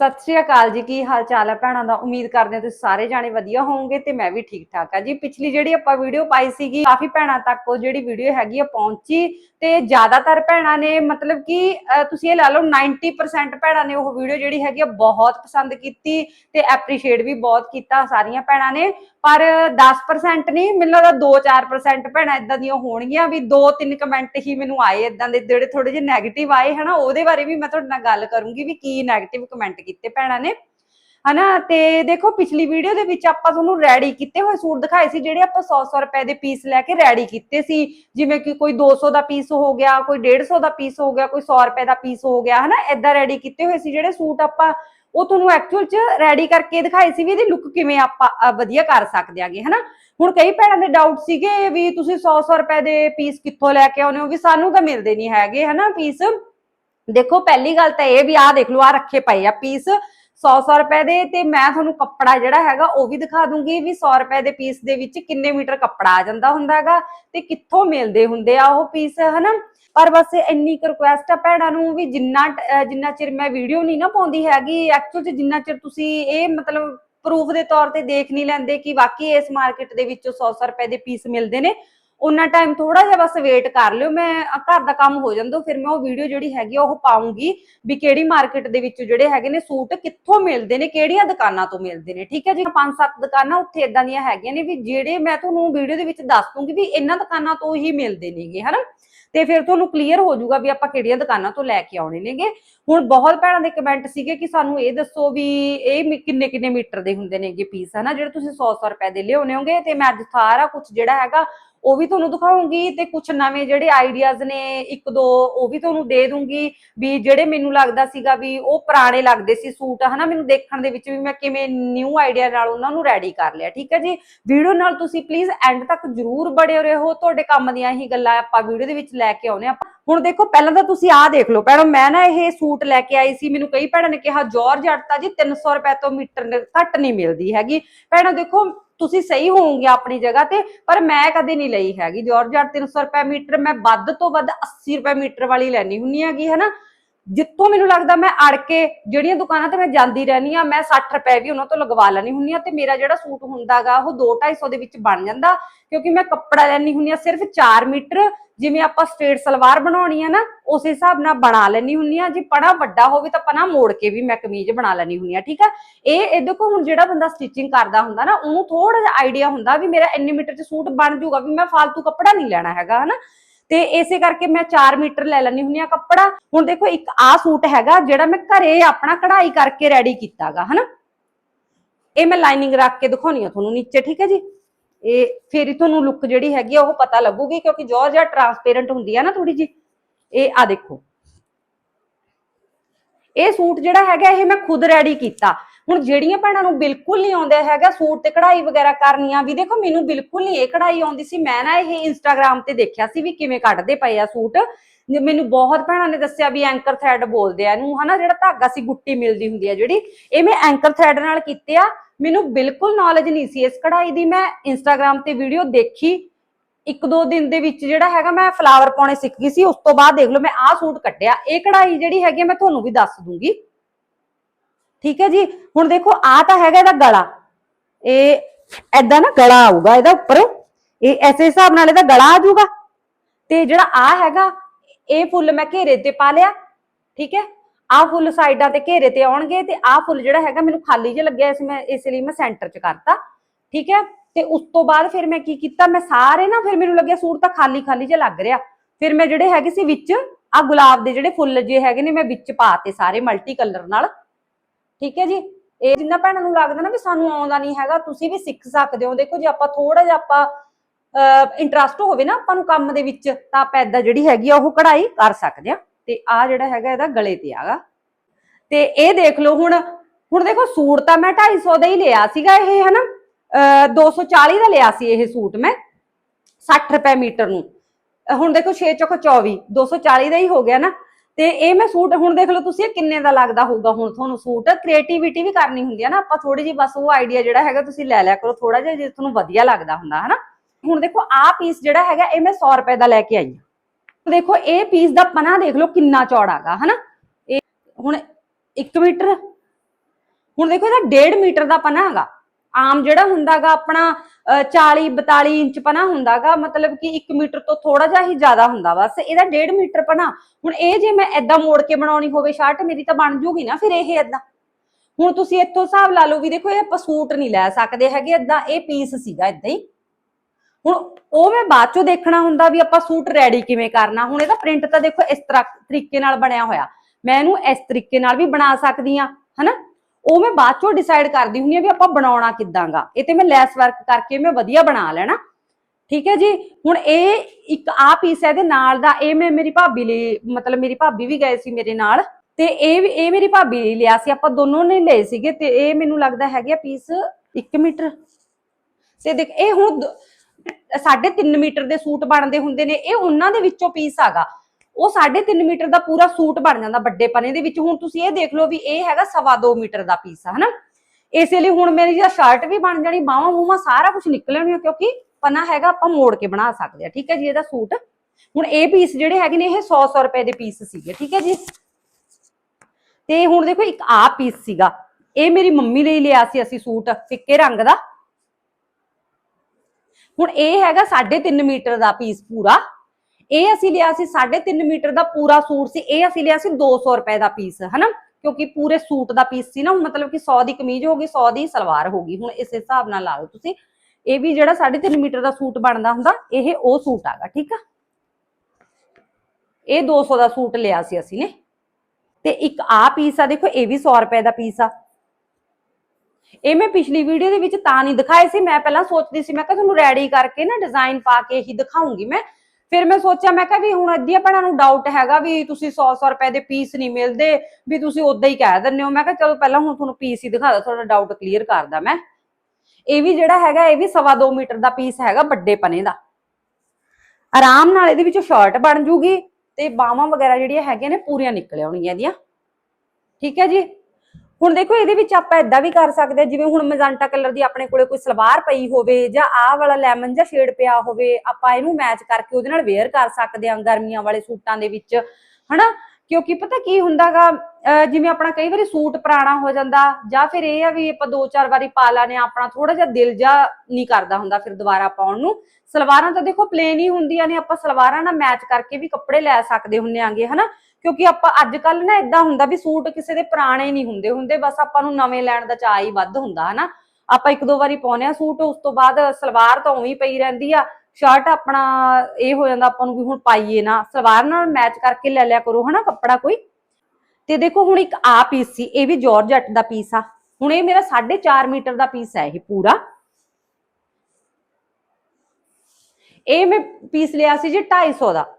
ਸਤਿ ਸ਼੍ਰੀ ਅਕਾਲ ਜੀ, ਕੀ ਹਾਲ ਚਾਲ ਹੈ ਭੈਣਾਂ ਦਾ? ਉਮੀਦ ਕਰਦੇ ਹਾਂ ਤੁਸੀਂ ਸਾਰੇ ਜਾਣੇ ਵਧੀਆ ਹੋਵੋਗੇ ਤੇ ਮੈਂ ਵੀ ਠੀਕ ਠਾਕ ਆ ਜੀ। ਪਿਛਲੀ ਜਿਹੜੀ ਆਪਾਂ ਵੀਡੀਓ ਪਾਈ ਸੀਗੀ, ਕਾਫੀ ਭੈਣਾਂ ਤੱਕ ਉਹ ਜਿਹੜੀ ਵੀਡੀਓ ਹੈਗੀ ਆ ਪਹੁੰਚੀ ਤੇ ਜ਼ਿਆਦਾਤਰ ਭੈਣਾਂ ਨੇ ਮਤਲਬ ਕਿ ਤੁਸੀਂ ਇਹ ਲਾ ਲਓ 90% ਭੈਣਾਂ ਨੇ ਉਹ ਵੀਡੀਓ ਜਿਹੜੀ ਹੈਗੀ ਆ ਬਹੁਤ ਪਸੰਦ ਕੀਤੀ ਤੇ ਐਪਰੀਸ਼ੀਏਟ ਵੀ ਬਹੁਤ ਕੀਤਾ ਸਾਰੀਆਂ ਭੈਣਾਂ ਨੇ। ਪਰ 10% ਨਹੀਂ, ਮੈਨੂੰ ਲੱਗਦਾ 2-4% ਭੈਣਾਂ ਇਦਾਂ ਦੀਆਂ ਹੋਣਗੀਆਂ ਵੀ 2-3 ਕਮੈਂਟ ਹੀ ਮੈਨੂੰ ਆਏ ਇਦਾਂ ਦੇ, ਜਿਹੜੇ ਥੋੜੇ ਜਿਹੇ 네ਗੇਟਿਵ ਆਏ ਹਨਾ, ਉਹਦੇ ਬਾਰੇ ਵੀ ਮੈਂ ਤੁਹਾਡੇ ਨਾਲ ਗੱਲ ਕਰੂੰਗੀ ਵੀ ਕੀ 네ਗੇਟਿਵ ਕਮੈਂਟ ਕੀਤੇ ਭੈਣਾਂ ਨੇ। ਹਨਾ, ਤੇ ਦੇਖੋ ਪਿਛਲੀ ਵੀਡੀਓ ਦੇ ਵਿੱਚ ਆਪਾਂ ਤੁਹਾਨੂੰ ਰੈਡੀ ਕੀਤੇ ਹੋਏ ਸੂਟ ਦਿਖਾਏ ਸੀ, ਜਿਹੜੇ ਆਪਾਂ 100-100 ਰੁਪਏ ਦੇ ਪੀਸ ਲੈ ਕੇ ਰੈਡੀ ਕੀਤੇ ਸੀ। ਜਿਵੇਂ ਕਿ ਕੋਈ 200 ਦਾ ਪੀਸ ਹੋ ਗਿਆ, ਕੋਈ 150 ਦਾ ਪੀਸ ਹੋ ਗਿਆ, ਕੋਈ 100 ਰੁਪਏ ਦਾ ਪੀਸ ਹੋ ਗਿਆ, ਹਨਾ, ਏਦਾਂ ਰੈਡੀ ਕੀਤੇ ਹੋਏ ਸੀ ਜਿਹੜੇ ਸੂਟ ਆਪਾਂ ਉਹ ਤੁਹਾਨੂੰ ਐਕਚੁਅਲ ਚ ਰੈਡੀ ਕਰਕੇ ਦਿਖਾਏ ਸੀ ਵੀ ਇਹਦੀ ਲੁੱਕ ਕਿਵੇਂ ਆਪਾਂ ਵਧੀਆ ਕਰ ਸਕਦੇ ਆਗੇ, ਹਨਾ। ਹੁਣ ਕਈ ਭੈਣਾਂ ਦੇ ਡਾਊਟ ਸੀਗੇ ਵੀ ਤੁਸੀਂ 100-100 ਰੁਪਏ ਦੇ ਪੀਸ ਕਿੱਥੋਂ ਲੈ ਕੇ ਆਉਨੇ ਹੋ, ਵੀ ਸਾਨੂੰ ਤਾਂ ਮਿਲਦੇ ਨਹੀਂ ਹੈਗੇ, ਹਨਾ ਪੀਸ ਦੇਖੋ, ਪਹਿਲੀ ਗੱਲ ਤਾਂ ਇਹ ਵੀ ਆਹ ਦੇਖ ਲਓ ਆ ਰੱਖੇ ਪਏ ਆ ਪੀਸ 100-100 ਰੁਪਏ ਦੇ ਤੇ ਮੈਂ ਤੁਹਾਨੂੰ ਕੱਪੜਾ ਜਿਹੜਾ ਹੈਗਾ, ਉਹ ਵੀ ਦਿਖਾ ਦੂੰਗੀ ਵੀ 100 ਰੁਪਏ ਦੇ ਪੀਸ ਦੇ ਵਿੱਚ ਕਿੰਨੇ ਮੀਟਰ ਕੱਪੜਾ ਆ ਜਾਂਦਾ ਹੁੰਦਾ ਹੈਗਾ ਤੇ ਕਿੱਥੋਂ ਮਿਲਦੇ ਹੁੰਦੇ ਆ ਉਹ ਪੀਸ ਹਨਾ? ਪਰ ਬਸ ਇੰਨੀ ਕੁ ਰਿਕੁਐਸਟ ਆ ਭੈਣਾਂ ਨੂੰ ਵੀ ਜਿੰਨਾ ਜਿੰਨਾ ਚਿਰ ਮੈਂ ਵੀਡੀਓ ਨਹੀਂ ਨਾ ਪਾਉਂਦੀ ਹੈਗੀ ਐਕਚੁਅਲ ਚ ਜਿੰਨਾ ਚਿਰ ਤੁਸੀਂ ਇਹ ਮਤਲਬ ਪ੍ਰੂਫ ਦੇ ਤੌਰ ਤੇ ਦੇਖ ਨਹੀਂ ਲੈਂਦੇ ਕਿ ਵਾਕਈ ਇਸ ਮਾਰਕੀਟ ਦੇ ਵਿੱਚੋਂ 100-100 ਰੁਪਏ ਦੇ ਪੀਸ ਮਿਲਦੇ ਨੇ ਉਹਨਾਂ ਟਾਈਮ ਥੋੜਾ ਜਿਹਾ ਬਸ ਵੇਟ ਕਰ ਲਿਓ, ਮੈਂ ਘਰ ਦਾ ਕੰਮ ਹੋ ਜਾਂਦਾ, ਫਿਰ ਮੈਂ ਉਹ ਵੀਡੀਓ ਜਿਹੜੀ ਹੈਗੀ ਉਹ ਪਾਉਂਗੀ ਵੀ ਕਿਹੜੀ ਮਾਰਕੀਟ ਦੇ ਵਿੱਚ ਜਿਹੜੇ ਹੈਗੇ ਨੇ ਸੂਟ ਕਿੱਥੋਂ ਮਿਲਦੇ ਨੇ, ਕਿਹੜੀਆਂ ਦੁਕਾਨਾਂ ਤੋਂ ਮਿਲਦੇ ਨੇ, ਠੀਕ ਹੈ ਜੀ? ਪੰਜ ਸੱਤ ਦੁਕਾਨਾਂ ਉੱਥੇ ਇਦਾਂ ਦੀਆਂ ਹੈਗੀਆਂ ਨੇ ਵੀ ਜਿਹੜੇ ਮੈਂ ਤੁਹਾਨੂੰ ਵੀਡੀਓ ਦੇ ਵਿੱਚ ਦੱਸ ਦੂੰਗੀ ਵੀ ਇਹਨਾਂ ਦੁਕਾਨਾਂ ਤੋਂ ਹੀ ਮਿਲਦੇ ਨੇਗੇ, ਹਨਾ? ਤੇ ਫਿਰ ਤੁਹਾਨੂੰ ਕਲੀਅਰ ਹੋ ਜਾਊਗਾ ਵੀ ਆਪਾਂ ਕਿਹੜੀਆਂ ਦੁਕਾਨਾਂ ਤੋਂ ਲੈ ਕੇ ਆਉਣੇ ਨੇਗੇ। ਹੁਣ ਬਹੁਤ ਭੈਣਾਂ ਦੇ ਕਮੈਂਟ ਸੀਗੇ ਕਿ ਸਾਨੂੰ ਇਹ ਦੱਸੋ ਵੀ ਇਹ ਕਿੰਨੇ ਕਿੰਨੇ ਮੀਟਰ ਦੇ ਹੁੰਦੇ ਨੇਗੇ ਪੀਸ ਹਨਾ? ਜਿਹੜੇ ਤੁਸੀਂ 100-100 ਰੁਪਏ ਦੇ ਲਿਆਉਣੇ ਹੋਗੇ ਤੇ ਮੈਂ ਅੱਜ ਸਾਰਾ ਕੁਝ ਜਿਹੜਾ ਹੈਗਾ ਉਹ ਵੀ ਤੁਹਾਨੂੰ ਦਿਖਾਉਂਗੀ ਤੇ ਕੁਝ ਨਵੇਂ ਜਿਹੜੇ ਆਈਡੀਆਜ਼ ਨੇ, ਇੱਕ ਦੋ ਉਹ ਵੀ ਤੁਹਾਨੂੰ ਦੇ ਦੂੰਗੀ ਵੀ ਜਿਹੜੇ ਮੈਨੂੰ ਲੱਗਦਾ ਸੀਗਾ ਵੀ ਉਹ ਪੁਰਾਣੇ ਲੱਗਦੇ ਸੀ ਸੂਟ, ਹਨਾ, ਮੈਨੂੰ ਦੇਖਣ ਦੇ ਵਿੱਚ ਵੀ ਮੈਂ ਕਿਵੇਂ ਨਿਊ ਆਈਡੀਆ ਨਾਲ ਉਹਨਾਂ ਨੂੰ ਰੈਡੀ ਕਰ ਲਿਆ, ਠੀਕ ਹੈ ਜੀ? ਵੀਡੀਓ ਨਾਲ ਤੁਸੀਂ ਪਲੀਜ਼ ਐਂਡ ਤੱਕ ਜਰੂਰ ਬੜੇ ਰਹੋ, ਤੁਹਾਡੇ ਕੰਮ ਦੀਆਂ ਹੀ ਗੱਲਾਂ ਆਪਾਂ ਵੀਡੀਓ ਦੇ ਵਿੱਚ ਲੈ ਕੇ ਆਉਨੇ ਆਪਾਂ ਹੁਣ ਦੇਖੋ, ਪਹਿਲਾਂ ਤਾਂ ਤੁਸੀਂ ਆਹ ਦੇਖ ਲਓ ਭੈਣੋ ਮੈਂ ਨਾ ਇਹ ਸੂਟ ਲੈ ਕੇ ਆਈ ਸੀ, ਮੈਨੂੰ ਕਈ ਭੈਣਾਂ ਨੇ ਕਿਹਾ ਜੋਰਜੱਟ ਤਾਂ ਜੀ 300 ਰੁਪਏ ਤੋਂ ਮੀਟਰ ਘੱਟ ਨਹੀਂ ਮਿਲਦੀ ਹੈਗੀ। ਭੈਣੋ, ਦੇਖੋ ਤੁਸੀਂ ਸਹੀ ਹੋਵੋਗੇ ਆਪਣੀ ਜਗ੍ਹਾ ਤੇ, ਪਰ ਮੈਂ ਕਦੇ ਨਹੀਂ ਲਈ ਹੈਗੀ। ਜੋਰਜੱਟ 300 ਰੁਪਏ ਮੀਟਰ, ਮੈਂ ਵੱਧ ਤੋਂ ਵੱਧ 80 ਰੁਪਏ ਮੀਟਰ ਵਾਲੀ ਲੈਣੀ ਹੁੰਨੀ ਹੈਗੀ, ਹਨਾ? ਜਿੱਥੋਂ ਮੈਨੂੰ ਲੱਗਦਾ ਮੈਂ ਅੜ ਕੇ ਜਿਹੜੀਆਂ ਦੁਕਾਨਾਂ ਤੇ ਮੈਂ ਜਾਂਦੀ ਰਹਿਣੀ ਆ ਮੈਂ 60 ਰੁਪਏ ਵੀ ਉਹਨਾਂ ਤੋਂ ਲਗਵਾ ਲੈਣੀ ਹੁੰਨੀ ਆ ਤੇ ਮੇਰਾ ਜਿਹੜਾ ਸੂਟ ਹੁੰਦਾਗਾ ਉਹ 2-250 ਦੇ ਵਿੱਚ ਬਣ ਜਾਂਦਾ ਕਿਉਂਕਿ ਮੈਂ ਕੱਪੜਾ ਲੈਣੀ ਹੁੰਨੀ ਆ ਸਿਰਫ 4 ਮੀਟਰ ਜਿਵੇਂ ਆਪਾਂ ਸਟ੍ਰੇਟ ਸਲਵਾਰ ਬਣਾਉਣੀ ਆ ਨਾ, ਉਸ ਹਿਸਾਬ ਨਾਲ ਬਣਾ ਲੈਣੀ ਹੁੰਨੀ ਆ ਜੇ ਪੜਾ ਵੱਡਾ ਹੋਵੇ ਤਾਂ ਪਨਾ ਮੋੜ ਕੇ ਵੀ ਮੈਂ ਕਮੀਜ਼ ਬਣਾ ਲੈਣੀ ਹੁੰਨੀ ਆ ਠੀਕ ਆ? ਇਹ ਇਹ ਦੇਖੋ ਹੁਣ ਜਿਹੜਾ ਬੰਦਾ ਸਟਿਚਿੰਗ ਕਰਦਾ ਹੁੰਦਾ ਨਾ, ਉਹਨੂੰ ਥੋੜਾ ਜਿਹਾ ਆਈਡੀਆ ਹੁੰਦਾ ਵੀ ਮੇਰਾ ਇੰਨੇ ਮੀਟਰ ਚ ਸੂਟ ਬਣ ਜਾਊਗਾ ਵੀ ਮੈਂ ਫालतू ਕੱਪੜਾ ਨਹੀਂ ਲੈਣਾ ਹੈਗਾ, ਹਨਾ? ਤੇ ਇਸੇ ਕਰਕੇ ਮੈਂ 4 ਮੀਟਰ ਲੈ ਲੈਣੀ ਹੁੰਨੀ ਆ ਕੱਪੜਾ। ਹੁਣ ਦੇਖੋ, ਇੱਕ ਆ ਸੂਟ ਹੈਗਾ ਜਿਹੜਾ ਮੈਂ ਘਰੇ ਆਪਣਾ ਕਢਾਈ ਕਰਕੇ ਰੈਡੀ ਕੀਤਾਗਾ, ਹਨਾ? ਇਹ ਮੈਂ ਲਾਈਨਿੰਗ ਰੱਖ ਕੇ ਦਿਖਾਉਣੀ ਆ ਤੁਹਾਨੂੰ ਨੀਚੇ, ਠੀਕ ਹੈ ਜੀ? ਇਹ ਫੇਰ ਹੀ ਤੁਹਾਨੂੰ ਲੁੱਕ ਜਿਹੜੀ ਹੈਗੀ ਆ ਉਹ ਪਤਾ ਲੱਗੂਗੀ ਕਿਉਂਕਿ ਜੋਰ ਟਰਾਂਸਪੇਰੈਂਟ ਹੁੰਦੀ ਆ ਨਾ ਥੋੜੀ ਜੀ ਇਹ ਆ ਦੇਖੋ। ਇਹ ਸੂਟ ਜਿਹੜਾ ਹੈਗਾ, ਇਹ ਮੈਂ ਖੁਦ ਰੈਡੀ ਕੀਤਾ। ਹੁਣ ਜਿਹੜੀਆਂ ਭੈਣਾਂ ਨੂੰ ਬਿਲਕੁਲ ਨਹੀਂ ਆਉਂਦਾ ਹੈਗਾ, ਸੂਟ ਤੇ ਕਢਾਈ ਵਗੈਰਾ ਕਰਨੀਆਂ ਵੀ, ਦੇਖੋ ਮੈਨੂੰ ਬਿਲਕੁਲ ਨਹੀਂ ਇਹ ਕਢਾਈ ਆਉਂਦੀ ਸੀ। ਮੈਂ ਨਾ ਇਹ ਇੰਸਟਾਗ੍ਰam ਤੇ ਦੇਖਿਆ ਸੀ ਵੀ ਕਿਵੇਂ ਕੱਢਦੇ ਪਏ ਆ ਸੂਟ। ਮੈਨੂੰ ਬਹੁਤ ਭੈਣਾਂ ਨੇ ਦੱਸਿਆ ਵੀ ਐਂਕਰ ਥ੍ਰੈਡ ਬੋਲਦੇ ਆ ਇਹਨੂੰ, ਹਨਾ, ਜਿਹੜਾ ਧਾਗਾ ਸੀ, ਗੁੱਟੀ ਮਿਲਦੀ ਹੁੰਦੀ ਆ ਜਿਹੜੀ, ਇਹ ਮੈਂ ਐਂਕਰ ਥ੍ਰੈਡ ਨਾਲ ਕੀਤੇ ਆ। ਮੈਨੂੰ ਬਿਲਕੁਲ ਨੌਲੇਜ ਨਹੀਂ ਸੀ ਇਸ ਕਢਾਈ ਦੀ। ਮੈਂ ਇੰਸਟਾਗ੍ਰam ਤੇ ਵੀਡੀਓ ਦੇਖੀ। ਇੱਕ ਦੋ ਦਿਨ ਦੇ ਵਿੱਚ ਜਿਹੜਾ ਹੈਗਾ, ਮੈਂ ਫਲਾਵਰ ਪਾਉਣੇ ਸਿੱਖ ਗਈ ਸੀ। ਉਸ ਤੋਂ ਬਾਅਦ ਦੇਖ ਲਓ, ਮੈਂ ਆਹ ਸੂਟ ਕੱਟਿਆ ਇਹ ਕਢਾਈ ਜਿਹੜੀ ਹੈਗੀ ਆ, ਮੈਂ ਤੁਹਾਨੂੰ ਵੀ ਦੱਸ ਦੂੰਗੀ। ਠੀਕ ਹੈ ਜੀ? ਹੁਣ ਦੇਖੋ ਆ ਤਾਂ ਹੈਗਾ ਇਹਦਾ ਗਲਾ। ਇਹ ਐਦਾਂ ਨਾ ਗਲਾ ਆਊਗਾ ਇਹਦਾ ਉੱਪਰ। ਇਹ ਐਸੇ ਹਿਸਾਬ ਨਾਲ ਇਹਦਾ ਗਲਾ ਆ ਜਾਊਗਾ। ਤੇ ਜਿਹੜਾ ਆ ਹੈਗਾ, ਇਹ ਫੁੱਲ ਮੈਂ ਘੇਰੇ ਤੇ ਪਾ ਲਿਆ। ਠੀਕ ਹੈ? ਆ ਫੁੱਲ ਸਾਈਡਾਂ ਤੇ ਘੇਰੇ ਤੇ ਆਉਣਗੇ ਤੇ ਆ ਫੁੱਲ ਜਿਹੜਾ ਹੈਗਾ ਮੈਨੂੰ ਖਾਲੀ ਜਿਹਾ ਲੱਗਿਆ ਇਸ ਮੈਂ, ਇਸ ਲਈ ਮੈਂ ਸੈਂਟਰ 'ਚ ਕਰਤਾ। ਠੀਕ ਹੈ? ਤੇ ਉਸ ਤੋਂ ਬਾਅਦ ਫਿਰ ਮੈਂ ਕੀ ਕੀਤਾ? ਮੈਂ ਸਾਰੇ ਨਾ ਫਿਰ ਮੈਨੂੰ ਲੱਗਿਆ ਸੂਟ ਤਾਂ ਖਾਲੀ ਖਾਲੀ ਜਿਹਾ ਲੱਗ ਰਿਹਾ। ਫਿਰ ਮੈਂ ਜਿਹੜੇ ਹੈਗੇ ਸੀ ਵਿੱਚ ਆ ਗੁਲਾਬ ਦੇ ਜਿਹੜੇ ਫੁੱਲ ਜੇ ਹੈਗੇ ਨੇ ਮੈਂ ਵਿੱਚ ਪਾਤੇ ਸਾਰੇ ਮਲਟੀ ਕਲਰ ਨਾਲ। ਠੀਕ ਹੈ ਜੀ? ਇਹ ਜਿੰਨਾ ਭੈਣਾਂ ਨੂੰ ਲੱਗਦਾ ਨਾ ਵੀ ਸਾਨੂੰ ਆਉਂਦਾ ਨਹੀਂ ਹੈਗਾ, ਤੁਸੀਂ ਵੀ ਸਿੱਖ ਸਕਦੇ ਹੋ। ਦੇਖੋ ਜੇ ਆਪਾਂ ਥੋੜਾ ਜਿਹਾ ਆਪਾਂ ਇੰਟਰਸਟ ਹੋਵੇ ਨਾ ਆਪਾਂ ਨੂੰ ਕੰਮ ਦੇ ਵਿੱਚ, ਤਾਂ ਆਪਾਂ ਏਦਾਂ ਜਿਹੜੀ ਹੈਗੀ ਆ, ਉਹ ਕਢਾਈ ਕਰ ਸਕਦੇ ਆ ਤੇ ਆ ਜਿਹੜਾ ਹੈਗਾ ਇਹਦਾ ਗਲੇ ਤੇ ਆਗਾ। ਤੇ ਇਹ ਦੇਖ ਲਓ ਹੁਣ ਹੁਣ ਦੇਖੋ ਸੂਟ ਤਾਂ ਮੈਂ 250 ਦਾ ਹੀ ਲਿਆ ਸੀਗਾ ਇਹ, ਹਨਾ? ਅਹ 240 ਦਾ ਲਿਆ ਸੀ ਇਹ ਸੂਟ ਮੈਂ 60 ਰੁਪਏ ਮੀਟਰ ਨੂੰ। ਹੁਣ ਦੇਖੋ 6 ਚੌਕ 24 240 ਦਾ ਹੀ ਹੋ ਗਿਆ ਨਾ। ਤੇ ਇਹ ਮੈਂ ਸੂਟ ਹੁਣ ਦੇਖ ਲਓ ਤੁਸੀਂ ਇਹ ਕਿੰਨੇ ਦਾ ਲੱਗਦਾ ਹੋਊਗਾ ਹੁਣ ਤੁਹਾਨੂੰ ਸੂਟ ਕ੍ਰੀਏਟੀਵਿਟੀ ਵੀ ਕਰਨੀ ਹੁੰਦੀ ਹੈ ਨਾ, ਆਪਾਂ ਥੋੜੀ ਜਿਹੀ ਬਸ ਉਹ ਆਈਡੀਆ ਜਿਹੜਾ ਹੈਗਾ ਤੁਸੀਂ ਲੈ ਲਿਆ ਕਰੋ ਥੋੜਾ ਜਿਹਾ ਜੇ ਤੁਹਾਨੂੰ ਵਧੀਆ ਲੱਗਦਾ ਹੁੰਦਾ, ਹਨਾ? ਹੁਣ ਦੇਖੋ ਆਹ ਪੀਸ ਜਿਹੜਾ ਹੈਗਾ ਇਹ ਮੈਂ 100 ਰੁਪਏ ਦਾ ਲੈ ਕੇ ਆਈ ਹਾਂ। ਦੇਖੋ ਇਹ ਪੀਸ ਦਾ ਪਨਾ ਦੇਖ ਲਓ ਕਿੰਨਾ ਚੌੜਾਗਾ ਹਨਾ? ਇਹ ਹੁਣ 1 ਮੀਟਰ, ਹੁਣ ਦੇਖੋ ਇਹਦਾ 1.5 ਮੀਟਰ ਦਾ ਪਨਾ ਹੈਗਾ। ਆਮ ਜਿਹੜਾ ਹੁੰਦਾਗਾ ਆਪਣਾ, ਅਹ 40 42 ਇੰਚ ਪਨਾ ਹੁੰਦਾਗਾ, ਮਤਲਬ ਕਿ 1 ਮੀਟਰ ਤੋਂ ਥੋੜਾ ਜਿਹਾ ਹੀ ਜ਼ਿਆਦਾ ਹੁੰਦਾ ਬਸ ਇਹਦਾ 1.5 ਮੀਟਰ ਪਨਾ। ਹੁਣ ਇਹ ਜੇ ਮੈਂ ਐਦਾਂ ਮੋੜ ਕੇ ਬਣਾਉਣੀ ਹੋਵੇ ਸ਼ਰਟ ਮੇਰੀ ਤਾਂ ਬਣ ਜੂਗੀ ਨਾ ਫਿਰ ਇਹ ਐਦਾਂ ਹੁਣ ਤੁਸੀਂ ਇੱਥੋਂ ਹਿਸਾਬ ਲਾ ਲਓ ਵੀ ਦੇਖੋ, ਇਹ ਆਪਾਂ ਸੂਟ ਨਹੀਂ ਲੈ ਸਕਦੇ ਹੈਗੇ ਐਦਾਂ ਇਹ ਪੀਸ ਸੀਗਾ ਐਦਾਂ ਹੀ। ਹੁਣ ਉਹ ਮੈਂ ਬਾਅਦ ਚੋਂ ਦੇਖਣਾ ਹੁੰਦਾ ਵੀ ਆਪਾਂ ਸੂਟ ਰੈਡੀ ਕਿਵੇਂ ਕਰਨਾ। ਹੁਣ ਇਹਦਾ ਪ੍ਰਿੰਟ ਤਾਂ ਦੇਖੋ ਇਸ ਤਰ੍ਹਾਂ ਤਰੀਕੇ ਨਾਲ ਬਣਿਆ ਹੋਇਆ। ਮੈਂ ਇਹਨੂੰ ਇਸ ਤਰੀਕੇ ਨਾਲ ਵੀ ਬਣਾ ਸਕਦੀ ਆ ਹਨਾ? ਉਹ ਮੈਂ ਬਾਅਦ ਚੋਂ ਡਿਸਾਈਡ ਕਰਦੀ ਹੁੰਦੀ ਆ ਵੀ ਆਪਾਂ ਬਣਾਉਣਾ ਕਿੱਦਾਂਗਾ। ਇਹ ਤੇ ਮੈਂ ਲੈਸ ਵਰਕ ਕਰਕੇ ਮੈਂ ਵਧੀਆ ਬਣਾ ਲੈਣਾ। ਠੀਕ ਹੈ ਜੀ? ਹੁਣ ਇਹ ਇੱਕ ਆ ਪੀਸ ਹੈ ਇਹਦੇ ਨਾਲ ਦਾ, ਇਹ ਮੈਂ ਮੇਰੀ ਭਾਬੀ ਲਈ, ਮਤਲਬ ਮੇਰੀ ਭਾਬੀ ਵੀ ਗਏ ਸੀ ਮੇਰੇ ਨਾਲ। ਤੇ ਇਹ ਵੀ, ਇਹ ਮੇਰੀ ਭਾਬੀ ਲਈ ਲਿਆ ਸੀ, ਆਪਾਂ ਦੋਨੋਂ ਨੇ ਲਏ ਸੀਗੇ। ਤੇ ਇਹ ਮੈਨੂੰ ਲੱਗਦਾ ਹੈਗਾ ਪੀਸ 1 ਮੀਟਰ। ਤੇ ਦੇਖ, ਇਹ ਹੁਣ ਦ- ਸਾਢੇ 3 ਮੀਟਰ ਦੇ ਸੂਟ ਬਣਦੇ ਹੁੰਦੇ ਨੇ। ਇਹ ਉਹਨਾਂ ਦੇ ਵਿੱਚੋਂ ਪੀਸ ਆਗਾ ਉਹ ਸਾਢੇ 3 ਮੀਟਰ ਦਾ ਪੂਰਾ ਸੂਟ ਬਣ ਜਾਂਦਾ ਵੱਡੇ ਪਨੇ ਦੇ ਵਿੱਚ। ਹੁਣ ਤੁਸੀਂ ਇਹ ਦੇਖ ਲਓ ਵੀ ਇਹ ਹੈਗਾ ਸਵਾ 2 ਮੀਟਰ ਦਾ ਪੀਸ ਆ, ਹਨਾ? ਇਸੇ ਲਈ ਹੁਣ ਮੇਰੀ ਜਿਹੜਾ ਸ਼ਰਟ ਵੀ ਬਣ ਜਾਣੀ, ਬਾਹਾਂ ਬੂਹਾਂ ਸਾਰਾ ਕੁਝ ਨਿਕਲਣੀਆਂ ਕਿਉਂਕਿ ਪਨਾ ਹੈਗਾ ਆਪਾਂ ਮੋੜ ਕੇ ਬਣਾ ਸਕਦੇ ਆ, ਠੀਕ ਹੈ ਜੀ ਇਹਦਾ ਸੂਟ? ਹੁਣ ਇਹ ਪੀਸ ਜਿਹੜੇ ਹੈਗੇ ਨੇ, ਇਹ 100 100 ਰੁਪਏ ਦੇ ਪੀਸ ਸੀਗੇ, ਠੀਕ ਹੈ ਜੀ? ਤੇ ਹੁਣ ਦੇਖੋ ਇੱਕ ਆ ਪੀਸ ਸੀਗਾ। ਇਹ ਮੇਰੀ ਮੰਮੀ ਲਈ ਲਿਆ ਸੀ ਅਸੀਂ ਸੂਟ, ਫਿੱਕੇ ਰੰਗ ਦਾ। ਹੁਣ ਇਹ ਹੈਗਾ 3.5 ਮੀਟਰ ਦਾ ਪੀਸ ਪੂਰਾ। ਇਹ ਅਸੀਂ ਲਿਆ ਸੀ 3.5 ਮੀਟਰ ਦਾ ਪੂਰਾ ਸੂਟ ਸੀ, ਇਹ ਅਸੀਂ ਲਿਆ ਸੀ 200 ਰੁਪਏ ਦਾ ਪੀਸ, ਹਨਾ? ਕਿਉਂਕਿ ਪੂਰੇ ਸੂਟ ਦਾ ਪੀਸ ਸੀ ਨਾ ਮਤਲਬ ਕਿ 100 ਦੀ ਕਮੀਜ਼ ਹੋ ਗਈ 100 ਦੀ ਸਲਵਾਰ ਹੋ ਗਈ, ਹੁਣ ਇਸ ਹਿਸਾਬ ਨਾਲ ਲਾ ਲਓ ਤੁਸੀਂ। ਇਹ ਵੀ ਜਿਹੜਾ 3.5 ਮੀਟਰ ਦਾ ਸੂਟ ਬਣਦਾ ਹੁੰਦਾ, ਇਹ ਉਹ ਸੂਟ ਆਗਾ, ਠੀਕ ਆ? ਇਹ 200 ਦਾ ਸੂਟ ਲਿਆ ਸੀ ਅਸੀਂ ਨੇ। ਤੇ ਇੱਕ ਆ ਪੀਸ ਆ, ਦੇਖੋ, ਇਹ ਵੀ 100 ਰੁਪਏ ਦਾ ਪੀਸ ਆ। ਇਹ ਮੈਂ ਪਿਛਲੀ ਵੀਡੀਓ ਦੇ ਵਿੱਚ ਤਾਂ ਨਹੀਂ ਦਿਖਾਏ ਸੀ, ਮੈਂ ਪਹਿਲਾਂ ਸੋਚਦੀ ਸੀ, ਮੈਂ ਕਿਹਾ ਤੁਹਾਨੂੰ ਰੈਡੀ ਕਰਕੇ ਨਾ, ਡਿਜ਼ਾਈਨ ਪਾ ਕੇ ਹੀ ਦਿਖਾਉਂਗੀ ਮੈਂ। ਫਿਰ ਮੈਂ ਸੋਚਿਆ, ਮੈਂ ਕਿਹਾ ਵੀ ਹੁਣ ਅੱਧੀਆਂ ਭੈਣਾਂ ਨੂੰ ਡਾਊਟ ਹੈਗਾ ਵੀ ਤੁਸੀਂ 100-100 ਰੁਪਏ ਦੇ ਪੀਸ ਨਹੀਂ ਮਿਲਦੇ, ਵੀ ਤੁਸੀਂ ਉਦਾਂ ਹੀ ਕਹਿ ਦਿੰਦੇ ਹੋ। ਮੈਂ ਕਿਹਾ, ਚਲੋ ਪਹਿਲਾਂ ਹੁਣ ਤੁਹਾਨੂੰ ਪੀਸ ਹੀ ਦਿਖਾ ਦਾਂ ਤੁਹਾਡਾ ਡਾਊਟ ਕਲੀਅਰ ਕਰਦਾ ਮੈਂ। ਇਹ ਵੀ ਜਿਹੜਾ ਹੈਗਾ, ਇਹ ਵੀ ਸਵਾ 2 ਮੀਟਰ ਦਾ ਪੀਸ ਹੈਗਾ ਵੱਡੇ ਪਨੇ ਦਾ। ਆਰਾਮ ਨਾਲ ਇਹਦੇ ਵਿੱਚੋਂ ਸ਼ਰਟ ਬਣ ਜੂਗੀ ਤੇ ਬਾਹਾਂ ਵਗੈਰਾ ਜਿਹੜੀਆਂ ਹੈਗੀਆਂ ਨੇ ਪੂਰੀਆਂ ਨਿਕਲ ਆਉਣਗੀਆਂ ਇਹਦੀਆਂ। ਠੀਕ ਹੈ ਜੀ? ਹੁਣ ਦੇਖੋ, ਇਹਦੇ ਵਿੱਚ ਆਪਾਂ ਇਦਾਂ ਵੀ ਕਰ ਸਕਦੇ ਹਾਂ, ਜਿਵੇਂ ਹੁਣ ਮੈਜੈਂਟਾ ਕਲਰ ਦੀ ਆਪਣੇ ਕੋਲੇ ਕੋਈ ਸਲਵਾਰ ਪਈ ਹੋਵੇ ਜਾਂ ਆਹ ਵਾਲਾ ਲੈਮਨ ਜਾਂ ਸ਼ੇਡ ਪਿਆ ਹੋਵੇ, ਆਪਾਂ ਇਹਨੂੰ ਮੈਚ ਕਰਕੇ ਉਹਦੇ ਨਾਲ ਵੇਅਰ ਕਰ ਸਕਦੇ ਹਾਂ ਗਰਮੀਆਂ ਵਾਲੇ ਸੂਟਾਂ ਦੇ ਵਿੱਚ, ਹਨਾ? ਕਿਉਂਕਿ ਪਤਾ ਕੀ ਹੁੰਦਾਗਾ ਜਿਵੇਂ ਆਪਣਾ ਕਈ ਵਾਰੀ ਸੂਟ ਪੁਰਾਣਾ ਹੋ ਜਾਂਦਾ, ਜਾਂ ਫਿਰ ਇਹ ਆ ਵੀ ਆਪਾਂ ਦੋ ਚਾਰ ਵਾਰੀ ਪਾ ਲਾਨੇ ਆਪਣਾ ਥੋੜਾ ਜਿਹਾ ਦਿਲ ਜਾ ਨਹੀਂ ਕਰਦਾ ਹੁੰਦਾ ਫਿਰ ਦੁਬਾਰਾ ਪਾਉਣ ਨੂੰ। ਸਲਵਾਰਾਂ ਤਾਂ ਦੇਖੋ ਪਲੇਨ ਹੀ ਹੁੰਦੀਆਂ ਨੇ, ਆਪਾਂ ਸਲਵਾਰਾਂ ਨਾਲ ਮੈਚ ਕਰਕੇ ਵੀ ਕੱਪੜੇ ਲੈ ਸਕਦੇ ਹੁੰਨੇ ਆਂਗੇ ਹਨਾ? ਕਿਉਂਕਿ ਆਪਾਂ ਅੱਜ ਕੱਲ ਨਾ ਇਦਾਂ ਹੁੰਦਾ ਵੀ ਸੂਟ ਕਿਸੇ ਦੇ ਪੁਰਾਣੇ ਨਹੀਂ ਹੁੰਦੇ ਹੁੰਦੇ ਬਸ ਆਪਾਂ ਨੂੰ ਨਵੇਂ ਲੈਣ ਦਾ ਚਾਅ ਹੀ ਵੱਧ ਹੁੰਦਾ, ਹਨਾ? ਆਪਾਂ ਇੱਕ ਦੋ ਵਾਰੀ ਪਾਉਨੇ ਆ ਸੂਟ, ਉਸ ਤੋਂ ਬਾਅਦ ਸਲਵਾਰ ਤਾਂ ਉਵੇਂ ਪਈ ਰਹਿੰਦੀ ਆ, ਸ਼ਰਟ ਆਪਣਾ ਇਹ ਹੋ ਜਾਂਦਾ ਆਪਾਂ ਨੂੰ ਵੀ ਹੁਣ ਪਾਈਏ ਨਾ, ਸਲਵਾਰ ਨਾਲ ਮੈਚ ਕਰਕੇ ਲੈ ਲਿਆ ਕਰੋ, ਹਨਾ ਕੱਪੜਾ ਕੋਈ? ਤੇ ਦੇਖੋ ਹੁਣ ਇੱਕ ਆ ਪੀਸ ਸੀ, ਇਹ ਵੀ ਜਾਰਜਟ ਦਾ ਪੀਸ ਆ, ਹੁਣ ਇਹ ਮੇਰਾ 4.5 ਮੀਟਰ ਦਾ ਪੀਸ ਹੈ ਇਹ ਪੂਰਾ। ਇਹ ਮੈਂ ਪੀਸ ਲਿਆ ਸੀ ਜੀ 250 ਦਾ।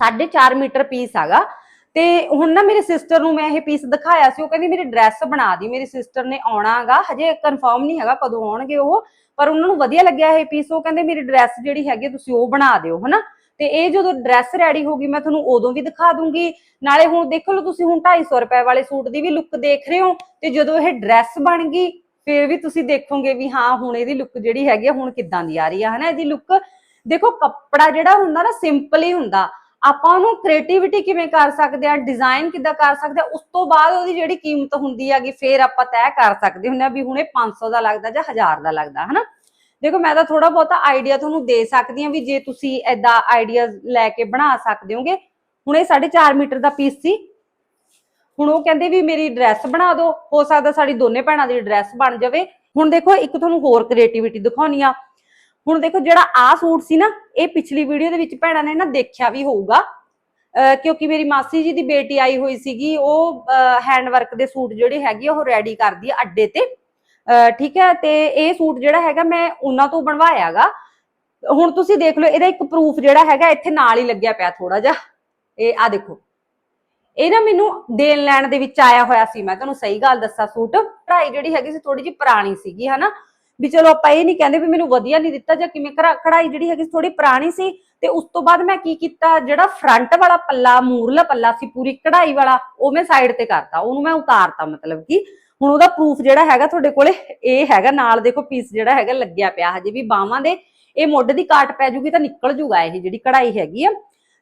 4.5 ਮੀਟਰ ਪੀਸ ਹੈਗਾ। ਤੇ ਹੁਣ ਨਾ ਮੇਰੇ ਸਿਸਟਰ ਨੂੰ ਮੈਂ ਇਹ ਪੀਸ ਦਿਖਾਇਆ ਸੀ, ਉਹ ਕਹਿੰਦੀ ਮੇਰੀ ਡਰੈਸ ਬਣਾ ਦੀ, ਮੇਰੀ ਸਿਸਟਰ ਨੇ ਆਉਣਾਗਾ ਹਜੇ ਕਨਫਰਮ ਨਹੀਂ ਹੈਗਾ ਕਦੋਂ ਆਉਣਗੇ ਉਹ, ਪਰ ਉਹਨਾਂ ਨੂੰ ਵਧੀਆ ਲੱਗਿਆ ਇਹ ਪੀਸ ਉਹ ਕਹਿੰਦੇ ਮੇਰੀ ਡਰੈਸ ਜਿਹੜੀ ਹੈਗੀ ਤੁਸੀਂ ਉਹ ਬਣਾ ਦਿਓ, ਹਨਾ। ਤੇ ਇਹ ਜਦੋਂ ਡਰੈਸ ਰੈਡੀ ਹੋਗੀ ਮੈਂ ਤੁਹਾਨੂੰ ਉਦੋਂ ਵੀ ਦਿਖਾ ਦੂੰਗੀ। ਨਾਲੇ ਹੁਣ ਦੇਖ ਲਓ ਤੁਸੀਂ ਹੁਣ 250 ਰੁਪਏ ਵਾਲੇ ਸੂਟ ਦੀ ਵੀ ਲੁੱਕ ਦੇਖ ਰਹੇ ਹੋ, ਤੇ ਜਦੋਂ ਇਹ ਡਰੈਸ ਬਣ ਗਈ, ਫਿਰ ਵੀ ਤੁਸੀਂ ਦੇਖੋਗੇ ਵੀ ਹਾਂ, ਹੁਣ ਇਹਦੀ ਲੁੱਕ ਜਿਹੜੀ ਹੈਗੀ ਆ, ਹੁਣ ਕਿੱਦਾਂ ਦੀ ਆ ਰਹੀ ਆ, ਹਨਾ, ਇਹਦੀ ਲੁੱਕ ਦੇਖੋ, ਕੱਪੜਾ ਜਿਹੜਾ ਹੁੰਦਾ ਨਾ ਸਿੰਪਲ ਹੀ ਹੁੰਦਾ। ਆਪਾਂ ਉਹਨੂੰ ਕ੍ਰੀਏਟੀਵਿਟੀ ਕਿਵੇਂ ਕਰ ਸਕਦੇ ਆ ਡਿਜ਼ਾਈਨ ਕਿੱਦਾਂ ਕਰ ਸਕਦੇ ਆ, ਉਸ ਤੋਂ ਬਾਅਦ ਉਹਦੀ ਜਿਹੜੀ ਕੀਮਤ ਹੁੰਦੀ ਹੈਗੀ, ਫੇਰ ਆਪਾਂ ਤੈਅ ਕਰ ਸਕਦੇ ਹੁੰਦੇ ਆ ਵੀ ਹੁਣ 500 ਦਾ ਲੱਗਦਾ ਜਾਂ 1000 ਦਾ ਲੱਗਦਾ, ਹਨਾ? ਦੇਖੋ, ਮੈਂ ਤਾਂ ਥੋੜਾ ਬਹੁਤਾ ਆਈਡੀਆ ਤੁਹਾਨੂੰ ਦੇ ਸਕਦੀ ਆ ਵੀ ਜੇ ਤੁਸੀਂ ਐਦਾਂ ਆਈਡੀਆਜ਼ ਲੈ ਕੇ ਬਣਾ ਸਕਦੇ ਹੋਗੇ। ਹੁਣ ਇਹ 4.5 ਮੀਟਰ ਦਾ ਪੀਸ ਸੀ। ਹੁਣ ਉਹ ਕਹਿੰਦੇ ਵੀ ਮੇਰੀ ਡਰੈਸ ਬਣਾ ਦਿਓ। ਹੋ ਸਕਦਾ ਸਾਡੀ ਦੋਨੇ ਭੈਣਾਂ ਦੀ ਡਰੈਸ ਬਣ ਜਾਵੇ। ਹੁਣ ਦੇਖੋ, ਇੱਕ ਤੁਹਾਨੂੰ ਹੋਰ ਕ੍ਰੀਏਟੀਵਿਟੀ ਦਿਖਾਉਣੀ ਆ। ਹੁਣ ਦੇਖੋ ਜਿਹੜਾ ਆ ਸੂਟ ਸੀ ਨਾ, ਇਹ ਪਿਛਲੀ ਵੀਡੀਓ ਦੇ ਵਿੱਚ ਭੈਣਾਂ ਨੇ ਨਾ ਦੇਖਿਆ ਵੀ ਹੋਊਗਾ। ਕਿਉਂਕਿ ਮੇਰੀ ਮਾਸੀ ਜੀ ਦੀ ਬੇਟੀ ਆਈ ਹੋਈ ਸੀਗੀ, ਉਹ ਹੈਂਡ ਵਰਕ ਦੇ ਸੂਟ ਜਿਹੜੇ ਹੈਗੇ ਉਹ ਰੈਡੀ ਕਰਦੀ ਆ ਅੱਡੇ ਤੇ। ਠੀਕ ਹੈ, ਤੇ ਇਹ ਸੂਟ ਜਿਹੜਾ ਹੈਗਾ ਮੈਂ ਉਹਨਾਂ ਤੋਂ ਬਣਵਾਇਆਗਾ। ਹੁਣ ਤੁਸੀਂ ਦੇਖ ਲਓ, ਇਹਦਾ ਇੱਕ ਪ੍ਰੂਫ ਜਿਹੜਾ ਹੈਗਾ ਇੱਥੇ ਨਾਲ ਹੀ ਲੱਗਿਆ ਪਿਆ ਥੋੜਾ ਜਿਹਾ। ਇਹ ਆ ਦੇਖੋ। ਇਹ ਨਾ ਮੈਨੂੰ ਦੇਣ ਲੈਣ ਦੇ ਵਿੱਚ ਆਇਆ ਹੋਇਆ ਸੀ, ਮੈਂ ਤੁਹਾਨੂੰ ਸਹੀ ਗੱਲ ਦੱਸਾਂ ਸੂਟ। ਕਢਾਈ ਜਿਹੜੀ ਹੈਗੀ ਸੀ ਥੋੜੀ ਜਿਹੀ ਪੁਰਾਣੀ ਸੀਗੀ, ਹਨਾ? ਵੀ ਚਲੋ ਆਪਾਂ ਇਹ ਨਹੀਂ ਕਹਿੰਦੇ ਵੀ ਮੈਨੂੰ ਵਧੀਆ ਨਹੀਂ ਦਿੱਤਾ ਜਾਂ ਕਿਵੇਂ ਕਢਾਈ ਜਿਹੜੀ ਹੈਗੀ ਥੋੜੀ ਪੁਰਾਣੀ ਸੀ ਤੇ ਉਸ ਤੋਂ ਬਾਅਦ ਮੈਂ ਕੀ ਕੀਤਾ, ਜਿਹੜਾ ਫਰੰਟ ਵਾਲਾ ਪੱਲਾ, ਮੂਰਲਾ ਪੱਲਾ ਸੀ ਪੂਰੀ ਕਢਾਈ ਵਾਲਾ, ਉਹ ਮੈਂ ਸਾਈਡ ਤੇ ਕਰਤਾ। ਉਹਨੂੰ ਮੈਂ ਉਤਾਰਤਾ ਮਤਲਬ ਕਿ ਹੁਣ ਉਹਦਾ ਪ੍ਰੂਫ ਜਿਹੜਾ ਹੈਗਾ ਤੁਹਾਡੇ ਕੋਲੇ ਇਹ ਹੈਗਾ। ਨਾਲ ਦੇਖੋ ਪੀਸ ਜਿਹੜਾ ਹੈਗਾ ਲੱਗਿਆ ਪਿਆ ਹਜੇ ਵੀ ਬਾਹਾਂ ਦੇ। ਇਹ ਮੁੱਢ ਦੀ ਕਾਟ ਪੈ ਜੂਗੀ ਤਾਂ ਨਿਕਲ ਜੂਗਾ ਇਹ ਜਿਹੜੀ ਕਢਾਈ ਹੈਗੀ ਆ।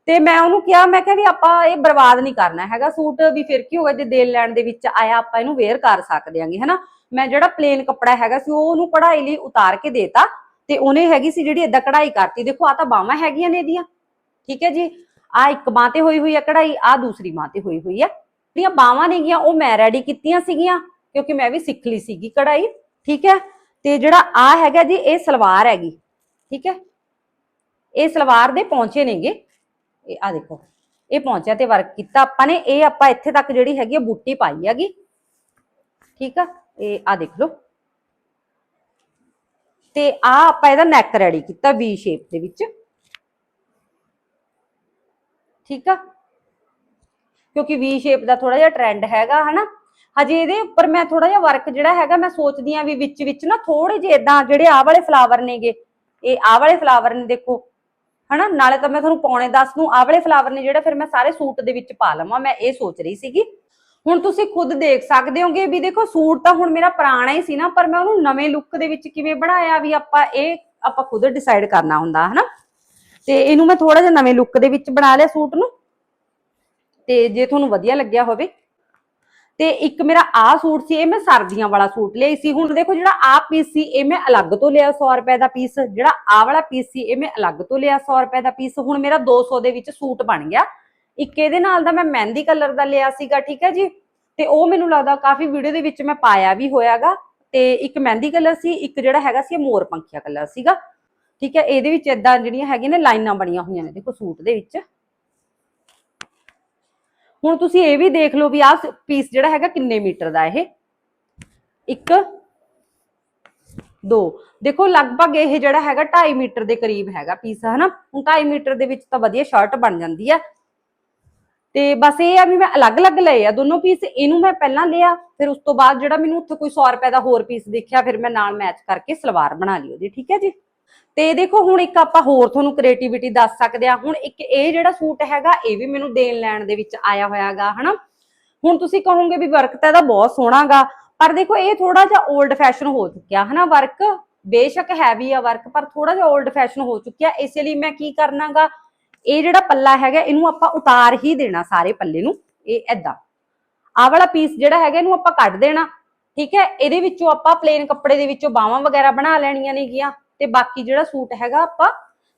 ਤੇ ਮੈਂ ਉਹਨੂੰ ਕਿਹਾ, ਮੈਂ ਕਿਹਾ ਵੀ ਆਪਾਂ ਇਹ ਬਰਬਾਦ ਨਹੀਂ ਕਰਨਾ ਹੈਗਾ। ਸੂਟ ਵੀ ਫਿਰ ਕੀ ਹੋਗਾ ਜੇ ਦੇਣ ਲੈਣ ਦੇ ਵਿੱਚ ਆਇਆ, ਆਪਾਂ ਇਹਨੂੰ ਵੇਅਰ ਕਰ ਸਕਦੇ ਆਂਗੇ ਹਨਾ? ਮੈਂ ਜਿਹੜਾ ਪਲੇਨ ਕੱਪੜਾ ਹੈਗਾ ਸੀ, ਉਹ ਉਹਨੂੰ ਕਢਾਈ ਲਈ ਉਤਾਰ ਕੇ ਦੇਤਾ ਤੇ ਉਹਨੇ ਹੈਗੀ ਸੀ ਜਿਹੜੀ ਏਦਾਂ ਕਢਾਈ ਕਰਤੀ। ਦੇਖੋ ਆ ਤਾਂ ਬਾਹਾਂ ਹੈਗੀਆਂ ਨੇ ਇਹਦੀਆਂ, ਠੀਕ ਹੈ ਜੀ? ਆ ਇੱਕ ਬਾਹ ਤੇ ਹੋਈ ਹੋਈ ਹੈ ਕਢਾਈ ਆ ਦੂਸਰੀ ਬਾਹ ਤੇ ਹੋਈ ਹੋਈ ਹੈ ਜਿਹੜੀਆਂ ਬਾਹਾਂ ਨੇਗੀਆਂ ਉਹ ਮੈਂ ਰੈਡੀ ਕੀਤੀਆਂ ਸੀਗੀਆਂ, ਕਿਉਂਕਿ ਮੈਂ ਵੀ ਸਿੱਖ ਲਈ ਸੀਗੀ ਕਢਾਈ, ਠੀਕ ਹੈ? ਤੇ ਜਿਹੜਾ ਆ ਹੈਗਾ ਜੀ, ਇਹ ਸਲਵਾਰ ਹੈਗੀ, ਠੀਕ ਹੈ? ਇਹ ਸਲਵਾਰ ਦੇ ਪੌਂਚੇ ਨੇਗੇ। ਇਹ ਆ ਦੇਖੋ, ਇਹ ਪਹੁੰਚਿਆ ਤੇ ਵਰਕ ਕੀਤਾ ਆਪਾਂ ਨੇ, ਇਹ ਆਪਾਂ ਇੱਥੇ ਤੱਕ ਜਿਹੜੀ ਹੈਗੀ ਆ ਬੂਟੀ ਪਾਈ ਹੈਗੀ। ਠੀਕ ਆ? ਇਹ ਆ ਦੇਖ ਲਓ। ਤੇ ਆ ਆਪਾਂ ਇਹਦਾ ਨੈਕ ਰੈਡੀ ਕੀਤਾ ਵੀ ਸ਼ੇਪ ਦੇ ਵਿੱਚ। ਠੀਕ ਆ? ਕਿਉਂਕਿ ਵੀ ਸ਼ੇਪ ਦਾ ਥੋੜਾ ਜਿਹਾ ਟ੍ਰੈਂਡ ਹੈਗਾ, ਹਨਾ? ਹਜੇ ਇਹਦੇ ਉੱਪਰ ਮੈਂ ਥੋੜਾ ਜਿਹਾ ਵਰਕ ਜਿਹੜਾ ਹੈਗਾ, ਮੈਂ ਸੋਚਦੀ ਆ ਵੀ ਵਿੱਚ ਵਿੱਚ ਨਾ ਥੋੜੇ ਜਿਹੇ ਇਦਾਂ ਜਿਹੜੇ ਆਹ ਵਾਲੇ ਫਲਾਵਰ ਨੇਗੇ। ਇਹ ਆਹ ਵਾਲੇ ਫਲਾਵਰ ਨੇ ਦੇਖੋ ਹਨਾ? ਨਾਲੇ ਤਾਂ ਮੈਂ ਤੁਹਾਨੂੰ ਪੌਣੇ 10 ਨੂੰ ਆਹ ਫਲਾਵਰ ਨੇ ਜਿਹੜੇ ਫਿਰ ਮੈਂ ਸਾਰੇ ਸੂਟ ਦੇ ਵਿੱਚ ਪਾ ਲਵਾਂ, ਮੈਂ ਇਹ ਸੋਚ ਰਹੀ ਸੀਗੀ। ਹੁਣ ਤੁਸੀਂ ਖੁਦ ਦੇਖ ਸਕਦੇ ਹੋਗੇ ਵੀ ਦੇਖੋ, ਸੂਟ ਤਾਂ ਹੁਣ ਮੇਰਾ ਪੁਰਾਣਾ ਹੀ ਸੀ ਨਾ, ਪਰ ਮੈਂ ਉਹਨੂੰ ਨਵੇਂ ਲੁੱਕ ਦੇ ਵਿੱਚ ਕਿਵੇਂ ਬਣਾਇਆ ਵੀ ਆਪਾਂ ਇਹ ਆਪਾਂ ਖੁਦ ਡਿਸਾਈਡ ਕਰਨਾ ਹੁੰਦਾ, ਹਨਾ? ਤੇ ਇਹਨੂੰ ਮੈਂ ਥੋੜਾ ਜਿਹਾ ਨਵੇਂ ਲੁੱਕ ਦੇ ਵਿੱਚ ਬਣਾ ਲਿਆ ਸੂਟ ਨੂੰ। ਤੇ ਜੇ ਤੁਹਾਨੂੰ ਵਧੀਆ ਲੱਗਿਆ ਹੋਵੇ ਤੇ ਇੱਕ ਮੇਰਾ ਆਹ ਸੂਟ ਸੀ, ਇਹ ਮੈਂ ਸਰਦੀਆਂ ਵਾਲਾ ਸੂਟ ਲਿਆਈ ਸੀ। ਹੁਣ ਦੇਖੋ ਜਿਹੜਾ ਆਹ ਪੀਸ ਸੀ, ਇਹ ਮੈਂ ਅਲੱਗ ਤੋਂ ਲਿਆ 100 ਰੁਪਏ ਦਾ ਪੀਸ ਜਿਹੜਾ ਆਹ ਵਾਲਾ ਪੀਸ ਸੀ, ਇਹ ਮੈਂ ਅਲੱਗ ਤੋਂ ਲਿਆ 100 ਰੁਪਏ ਦਾ ਪੀਸ ਹੁਣ ਮੇਰਾ 200 ਦੇ ਵਿੱਚ ਸੂਟ ਬਣ ਗਿਆ। ਇੱਕ ਇਹਦੇ ਨਾਲ ਦਾ ਮੈਂ ਮਹਿੰਦੀ ਕਲਰ ਦਾ ਲਿਆ ਸੀਗਾ, ਠੀਕ ਹੈ ਜੀ? ਤੇ ਉਹ ਮੈਨੂੰ ਲੱਗਦਾ ਕਾਫੀ ਵੀਡੀਓ ਦੇ ਵਿੱਚ ਮੈਂ ਪਾਇਆ ਵੀ ਹੋਇਆਗਾ। ਤੇ ਇੱਕ ਮਹਿੰਦੀ ਕਲਰ ਸੀ, ਇੱਕ ਜਿਹੜਾ ਹੈਗਾ ਸੀ, ਇਹ ਮੋਰ ਪੰਖੀਆ ਕਲਰ ਸੀਗਾ। ਠੀਕ ਹੈ, ਇਹਦੇ ਵਿੱਚ ਇਦਾਂ ਜਿਹੜੀਆਂ ਹੈਗੀਆਂ ਨੇ ਲਾਈਨਾਂ ਬਣੀਆਂ ਹੋਈਆਂ ਨੇ, ਦੇਖੋ ਸੂਟ ਦੇ ਵਿੱਚ। ਹੁਣ ਤੁਸੀਂ ਇਹ ਵੀ ਦੇਖ ਲਓ ਵੀ ਆਹ ਪੀਸ ਜਿਹੜਾ ਹੈਗਾ ਕਿੰਨੇ ਮੀਟਰ ਦਾ ਇਹ? ਇੱਕ, ਦੋ। ਦੇਖੋ, ਲਗਭਗ ਇਹ ਜਿਹੜਾ ਹੈਗਾ 2.5 ਮੀਟਰ ਦੇ ਕਰੀਬ ਹੈਗਾ ਪੀਸ ਹਨਾ? ਹੁਣ 2.5 ਮੀਟਰ ਦੇ ਵਿੱਚ ਤਾਂ ਵਧੀਆ ਸ਼ਰਟ ਬਣ ਜਾਂਦੀ ਆ। ਤੇ ਬਸ ਇਹ ਆ ਵੀ ਮੈਂ ਅਲੱਗ-ਅਲੱਗ ਲਏ ਆ ਦੋਨੋਂ ਪੀਸ ਇਹਨੂੰ ਮੈਂ ਪਹਿਲਾਂ ਲਿਆ, ਫਿਰ ਉਸ ਤੋਂ ਬਾਅਦ ਜਿਹੜਾ ਮੈਨੂੰ ਉੱਥੇ ਕੋਈ 100 ਰੁਪਏ ਦਾ ਹੋਰ ਪੀਸ ਦੇਖਿਆ, ਫਿਰ ਮੈਂ ਨਾਲ ਮੈਚ ਕਰਕੇ ਸਲਵਾਰ ਬਣਾ ਲਈ ਉਹਦੀ, ਠੀਕ ਹੈ ਜੀ? ਤੇ ਦੇਖੋ, ਹੁਣ ਇੱਕ ਆਪਾਂ ਹੋਰ ਤੁਹਾਨੂੰ ਕ੍ਰੀਏਟੀਵਿਟੀ ਦੱਸ ਸਕਦੇ ਆ ਹੁਣ ਇੱਕ ਇਹ ਜਿਹੜਾ ਸੂਟ ਹੈਗਾ, ਇਹ ਵੀ ਮੈਨੂੰ ਦੇਣ ਲੈਣ ਦੇ ਵਿੱਚ ਆਇਆ ਹੋਇਆਗਾ, ਹਨਾ? ਹੁਣ ਤੁਸੀਂ ਕਹੋਗੇ ਵੀ ਵਰਕ ਤਾਂ ਇਹਦਾ ਬਹੁਤ ਸੋਹਣਾਗਾ, ਪਰ ਦੇਖੋ, ਇਹ ਥੋੜਾ ਜਿਹਾ 올ਡ ਫੈਸ਼ਨ ਹੋ ਚੁੱਕਿਆ, ਹਨਾ? ਵਰਕ ਬੇਸ਼ੱਕ ਹੈਵੀ ਆ ਵਰਕ ਪਰ ਥੋੜਾ ਜਿਹਾ 올ਡ ਫੈਸ਼ਨ ਹੋ ਚੁੱਕਿਆ। ਇਸੇ ਲਈ ਮੈਂ ਕੀ ਕਰਨਾਗਾ, ਇਹ ਜਿਹੜਾ ਪੱਲਾ ਹੈਗਾ, ਇਹਨੂੰ ਆਪਾਂ ਉਤਾਰ ਹੀ ਦੇਣਾ ਸਾਰੇ ਪੱਲੇ ਨੂੰ, ਇਹ ਐਦਾਂ ਆਹ ਵਾਲਾ ਪੀਸ ਜਿਹੜਾ ਹੈਗਾ, ਇਹਨੂੰ ਆਪਾਂ ਕੱਢ ਦੇਣਾ, ਠੀਕ ਹੈ? ਇਹਦੇ ਵਿੱਚੋਂ ਆਪਾਂ ਪਲੇਨ ਕੱਪੜੇ ਦੇ ਵਿੱਚੋਂ ਬਾਹਾਂ ਵਗੈਰਾ ਬਣਾ ਲੈਣੀਆਂ ਨੇਗੀਆਂ। ਤੇ ਬਾਕੀ ਜਿਹੜਾ ਸੂਟ ਹੈਗਾ ਆਪਾਂ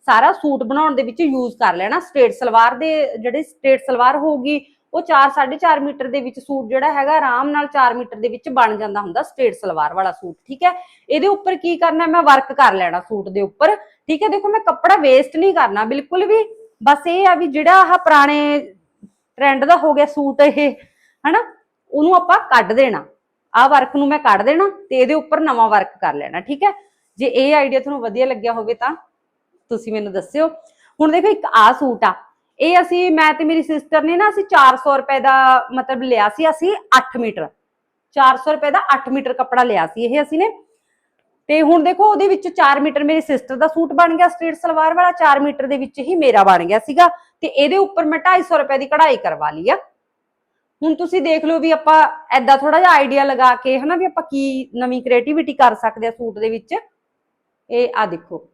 ਸਾਰਾ ਸੂਟ ਬਣਾਉਣ ਦੇ ਵਿੱਚ ਯੂਜ਼ ਕਰ ਲੈਣਾ। ਸਟ੍ਰੇਟ ਸਲਵਾਰ ਦੇ ਜਿਹੜੇ ਸਟ੍ਰੇਟ ਸਲਵਾਰ ਹੋਊਗੀ, ਉਹ 4 4.5 ਮੀਟਰ ਦੇ ਵਿੱਚ ਸੂਟ ਜਿਹੜਾ ਹੈਗਾ ਆਰਾਮ ਨਾਲ 4 ਮੀਟਰ ਦੇ ਵਿੱਚ ਬਣ ਜਾਂਦਾ ਹੁੰਦਾ ਸਟ੍ਰੇਟ ਸਲਵਾਰ ਵਾਲਾ ਸੂਟ, ਠੀਕ ਹੈ? ਇਹਦੇ ਉੱਪਰ ਕੀ ਕਰਨਾ ਮੈਂ ਵਰਕ ਕਰ ਲੈਣਾ ਸੂਟ ਦੇ ਉੱਪਰ, ਠੀਕ ਹੈ? ਦੇਖੋ ਮੈਂ ਕੱਪੜਾ ਵੇਸਟ ਨਹੀਂ ਕਰਨਾ, ਬਿਲਕੁਲ ਵੀ। ਬਸ ਇਹ ਆ ਵੀ ਜਿਹੜਾ ਆਹ ਪੁਰਾਣੇ ਟ੍ਰੈਂਡ ਦਾ ਹੋ ਗਿਆ ਸੂਟ ਇਹ, ਹਨਾ? ਉਹਨੂੰ ਆਪਾਂ ਕੱਢ ਦੇਣਾ। ਆਹ ਵਰਕ ਨੂੰ ਮੈਂ ਕੱਢ ਦੇਣਾ ਤੇ ਇਹਦੇ ਉੱਪਰ ਨਵਾਂ ਵਰਕ ਕਰ ਲੈਣਾ, ਠੀਕ ਹੈ? ਜੇ ਇਹ ਆਈਡੀਆ ਤੁਹਾਨੂੰ ਵਧੀਆ ਲੱਗਿਆ ਹੋਵੇ ਤਾਂ ਤੁਸੀਂ ਮੈਨੂੰ ਦੱਸਿਓ। ਹੁਣ ਦੇਖੋ ਇੱਕ ਆ ਸੂਟ ਆ। ਇਹ ਅਸੀਂ, ਮੈਂ ਤੇ ਮੇਰੀ ਸਿਸਟਰ ਨੇ ਨਾ ਅਸੀਂ 400 ਰੁਪਏ ਦਾ ਮਤਲਬ ਲਿਆ ਸੀ, ਅਸੀਂ 8 ਮੀਟਰ। 400 ਰੁਪਏ ਦਾ 8 ਮੀਟਰ ਕੱਪੜਾ ਲਿਆ ਸੀ ਇਹ ਅਸੀਂ ਨੇ। ਤੇ ਹੁਣ ਦੇਖੋ ਉਹਦੇ ਵਿੱਚ 4 ਮੀਟਰ ਮੇਰੀ ਸਿਸਟਰ ਦਾ ਸੂਟ ਬਣ ਗਿਆ ਸਟ੍ਰੇਟ ਸਲਵਾਰ ਵਾਲਾ 4 ਮੀਟਰ ਦੇ ਵਿੱਚ ਹੀ ਮੇਰਾ ਬਣ ਗਿਆ ਸੀਗਾ। ਤੇ ਇਹਦੇ ਉੱਪਰ ਮੈਂ 250 ਰੁਪਏ ਦੀ ਕਢਾਈ ਕਰਵਾ ਲਈ ਆ। ਹੁਣ ਤੁਸੀਂ ਦੇਖ ਲਓ ਵੀ ਆਪਾਂ ਐਦਾਂ ਥੋੜਾ ਜਿਹਾ ਆਈਡੀਆ ਲਗਾ ਕੇ ਹਨਾ ਵੀ ਆਪਾਂ ਕੀ ਨਵੀਂ ਕ੍ਰੀਏਟੀਵਿਟੀ ਕਰ ਸਕਦੇ ਆ ਸੂਟ ਦੇ ਵਿੱਚ। ਇਹ ਆ ਦੇਖੋ।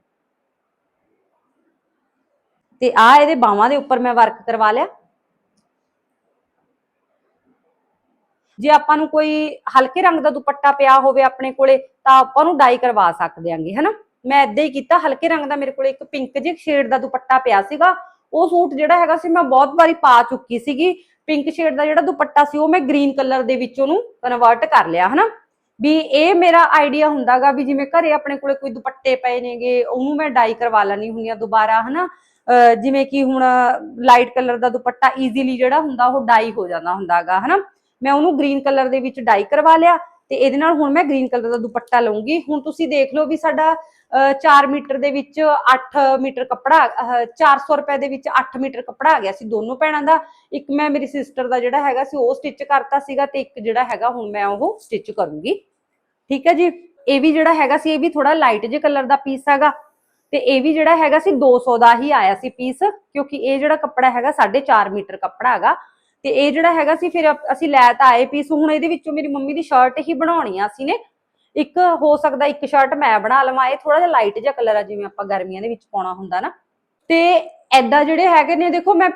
ਤੇ ਆ ਇਹਦੇ ਬਾਹਾਂ ਦੇ ਉੱਪਰ ਮੈਂ ਵਰਕ ਕਰਵਾ ਲਿਆ। ਜੇ ਆਪਾਂ ਨੂੰ ਕੋਈ ਹਲਕੇ ਰੰਗ ਦਾ ਦੁਪੱਟਾ ਪਿਆ ਹੋਵੇ ਆਪਣੇ ਕੋਲੇ, ਤਾਂ ਆਪਾਂ ਨੂੰ ਡਾਈ ਕਰਵਾ ਸਕਦੇ ਆਂਗੇ, ਹਨਾ? ਮੈਂ ਇਦਾਂ ਹੀ ਕੀਤਾ, ਹਲਕੇ ਰੰਗ ਦਾ ਮੇਰੇ ਕੋਲੇ ਇੱਕ ਪਿੰਕ ਜਿਹੇ ਸ਼ੇਡ ਦਾ ਦੁਪੱਟਾ ਪਿਆ ਸੀਗਾ। ਉਹ ਸੂਟ ਜਿਹੜਾ ਹੈਗਾ ਸੀ, ਮੈਂ ਬਹੁਤ ਵਾਰੀ ਪਾ ਚੁੱਕੀ ਸੀਗੀ। ਪਿੰਕ ਸ਼ੇਡ ਦਾ ਜਿਹੜਾ ਦੁਪੱਟਾ ਸੀ, ਉਹ ਮੈਂ ਗ੍ਰੀਨ ਕਲਰ ਦੇ ਵਿੱਚ ਉਹਨੂੰ ਕਨਵਰਟ ਕਰ ਲਿਆ, ਹਨਾ? ਵੀ ਇਹ ਮੇਰਾ ਆਈਡੀਆ ਹੁੰਦਾਗਾ ਵੀ ਜਿਵੇਂ ਘਰੇ ਆਪਣੇ ਕੋਲੇ ਕੋਈ ਦੁਪੱਟੇ ਪਏ ਨੇਗੇ, ਉਹਨੂੰ ਮੈਂ ਡਾਈ ਕਰਵਾ ਲੈਣੀ ਹੁੰਦੀ ਆ ਦੁਬਾਰਾ, ਹਨਾ? ਅਹ ਜਿਵੇਂ ਕਿ ਹੁਣ ਲਾਈਟ ਕਲਰ ਦਾ ਦੁਪੱਟਾ ਈਜ਼ੀਲੀ ਜਿਹੜਾ ਹੁੰਦਾ ਉਹ ਡਾਈ ਹੋ ਜਾਂਦਾ ਹੁੰਦਾਗਾ, ਹਨਾ? ਮੈਂ ਉਹਨੂੰ ਗ੍ਰੀਨ ਕਲਰ ਦੇ ਵਿੱਚ ਡਾਈ ਕਰਵਾ ਲਿਆ ਤੇ ਇਹਦੇ ਨਾਲ ਹੁਣ ਮੈਂ ਗ੍ਰੀਨ ਕਲਰ ਦਾ ਦੁਪੱਟਾ ਲਵਾਂਗੀ ਹੁਣ ਤੁਸੀਂ ਦੇਖ ਲਓ ਵੀ ਸਾਡਾ 4 ਮੀਟਰ ਦੇ ਵਿੱਚ 8 ਮੀਟਰ ਕੱਪੜਾ 400 ਰੁਪਏ ਦੇ ਵਿੱਚ 8 ਮੀਟਰ ਕੱਪੜਾ ਆ ਗਿਆ ਸੀ ਦੋਨੋਂ ਭੈਣਾਂ ਦਾ। ਇੱਕ ਮੈਂ ਮੇਰੀ ਸਿਸਟਰ ਦਾ ਜਿਹੜਾ ਹੈਗਾ ਸੀ, ਉਹ ਸਟਿਚ ਕਰਤਾ ਸੀਗਾ ਤੇ ਇੱਕ ਜਿਹੜਾ ਹੈਗਾ ਹੁਣ ਮੈਂ ਉਹ ਸਟਿਚ ਕਰੂੰਗੀ। ਠੀਕ ਹੈ ਜੀ? ਇਹ ਵੀ ਜਿਹੜਾ ਹੈਗਾ ਸੀ, ਇਹ ਵੀ ਥੋੜਾ ਲਾਈਟ ਜਿਹੇ ਕਲਰ ਦਾ ਪੀਸ ਹੈਗਾ। ਤੇ ਇਹ ਵੀ ਜਿਹੜਾ ਹੈਗਾ ਸੀ 200 ਦਾ ਹੀ ਆਇਆ ਸੀ ਪੀਸ ਕਿਉਂਕਿ ਇਹ ਜਿਹੜਾ ਕੱਪੜਾ ਹੈਗਾ 4.5 ਮੀਟਰ ਕੱਪੜਾ ਹੈਗਾ। ਤੇ ਇਹ ਜਿਹੜਾ ਹੈਗਾ ਸੀ, ਫਿਰ ਅਸੀਂ ਲੈ ਤਾਂ ਆਏ ਪੀਸ ਹੁਣ ਇਹਦੇ ਵਿੱਚੋਂ ਮੇਰੀ ਮੰਮੀ ਦੀ ਸ਼ਰਟ ਹੀ ਬਣਾਉਣੀ ਆ ਅਸੀਂ ਨੇ। ਇੱਕ ਹੋ ਸਕਦਾ ਇੱਕ ਸ਼ਰਟ ਮੈਂ ਬਣਾ ਲਵਾਂ, ਇਹ ਥੋੜਾ ਜਿਹਾ ਲਾਈਟ ਜਿਹਾ ਕਲਰ ਆ, ਜਿਵੇਂ ਆਪਾਂ ਗਰਮੀਆਂ ਦੇ ਵਿੱਚ ਪਾਉਣਾ ਹੁੰਦਾ ਨਾ। ਤੇ ਐਦਾਂ ਜਿਹੜੇ ਹੈਗੇ ਨੇ, ਦੇਖੋ ਮੈਂ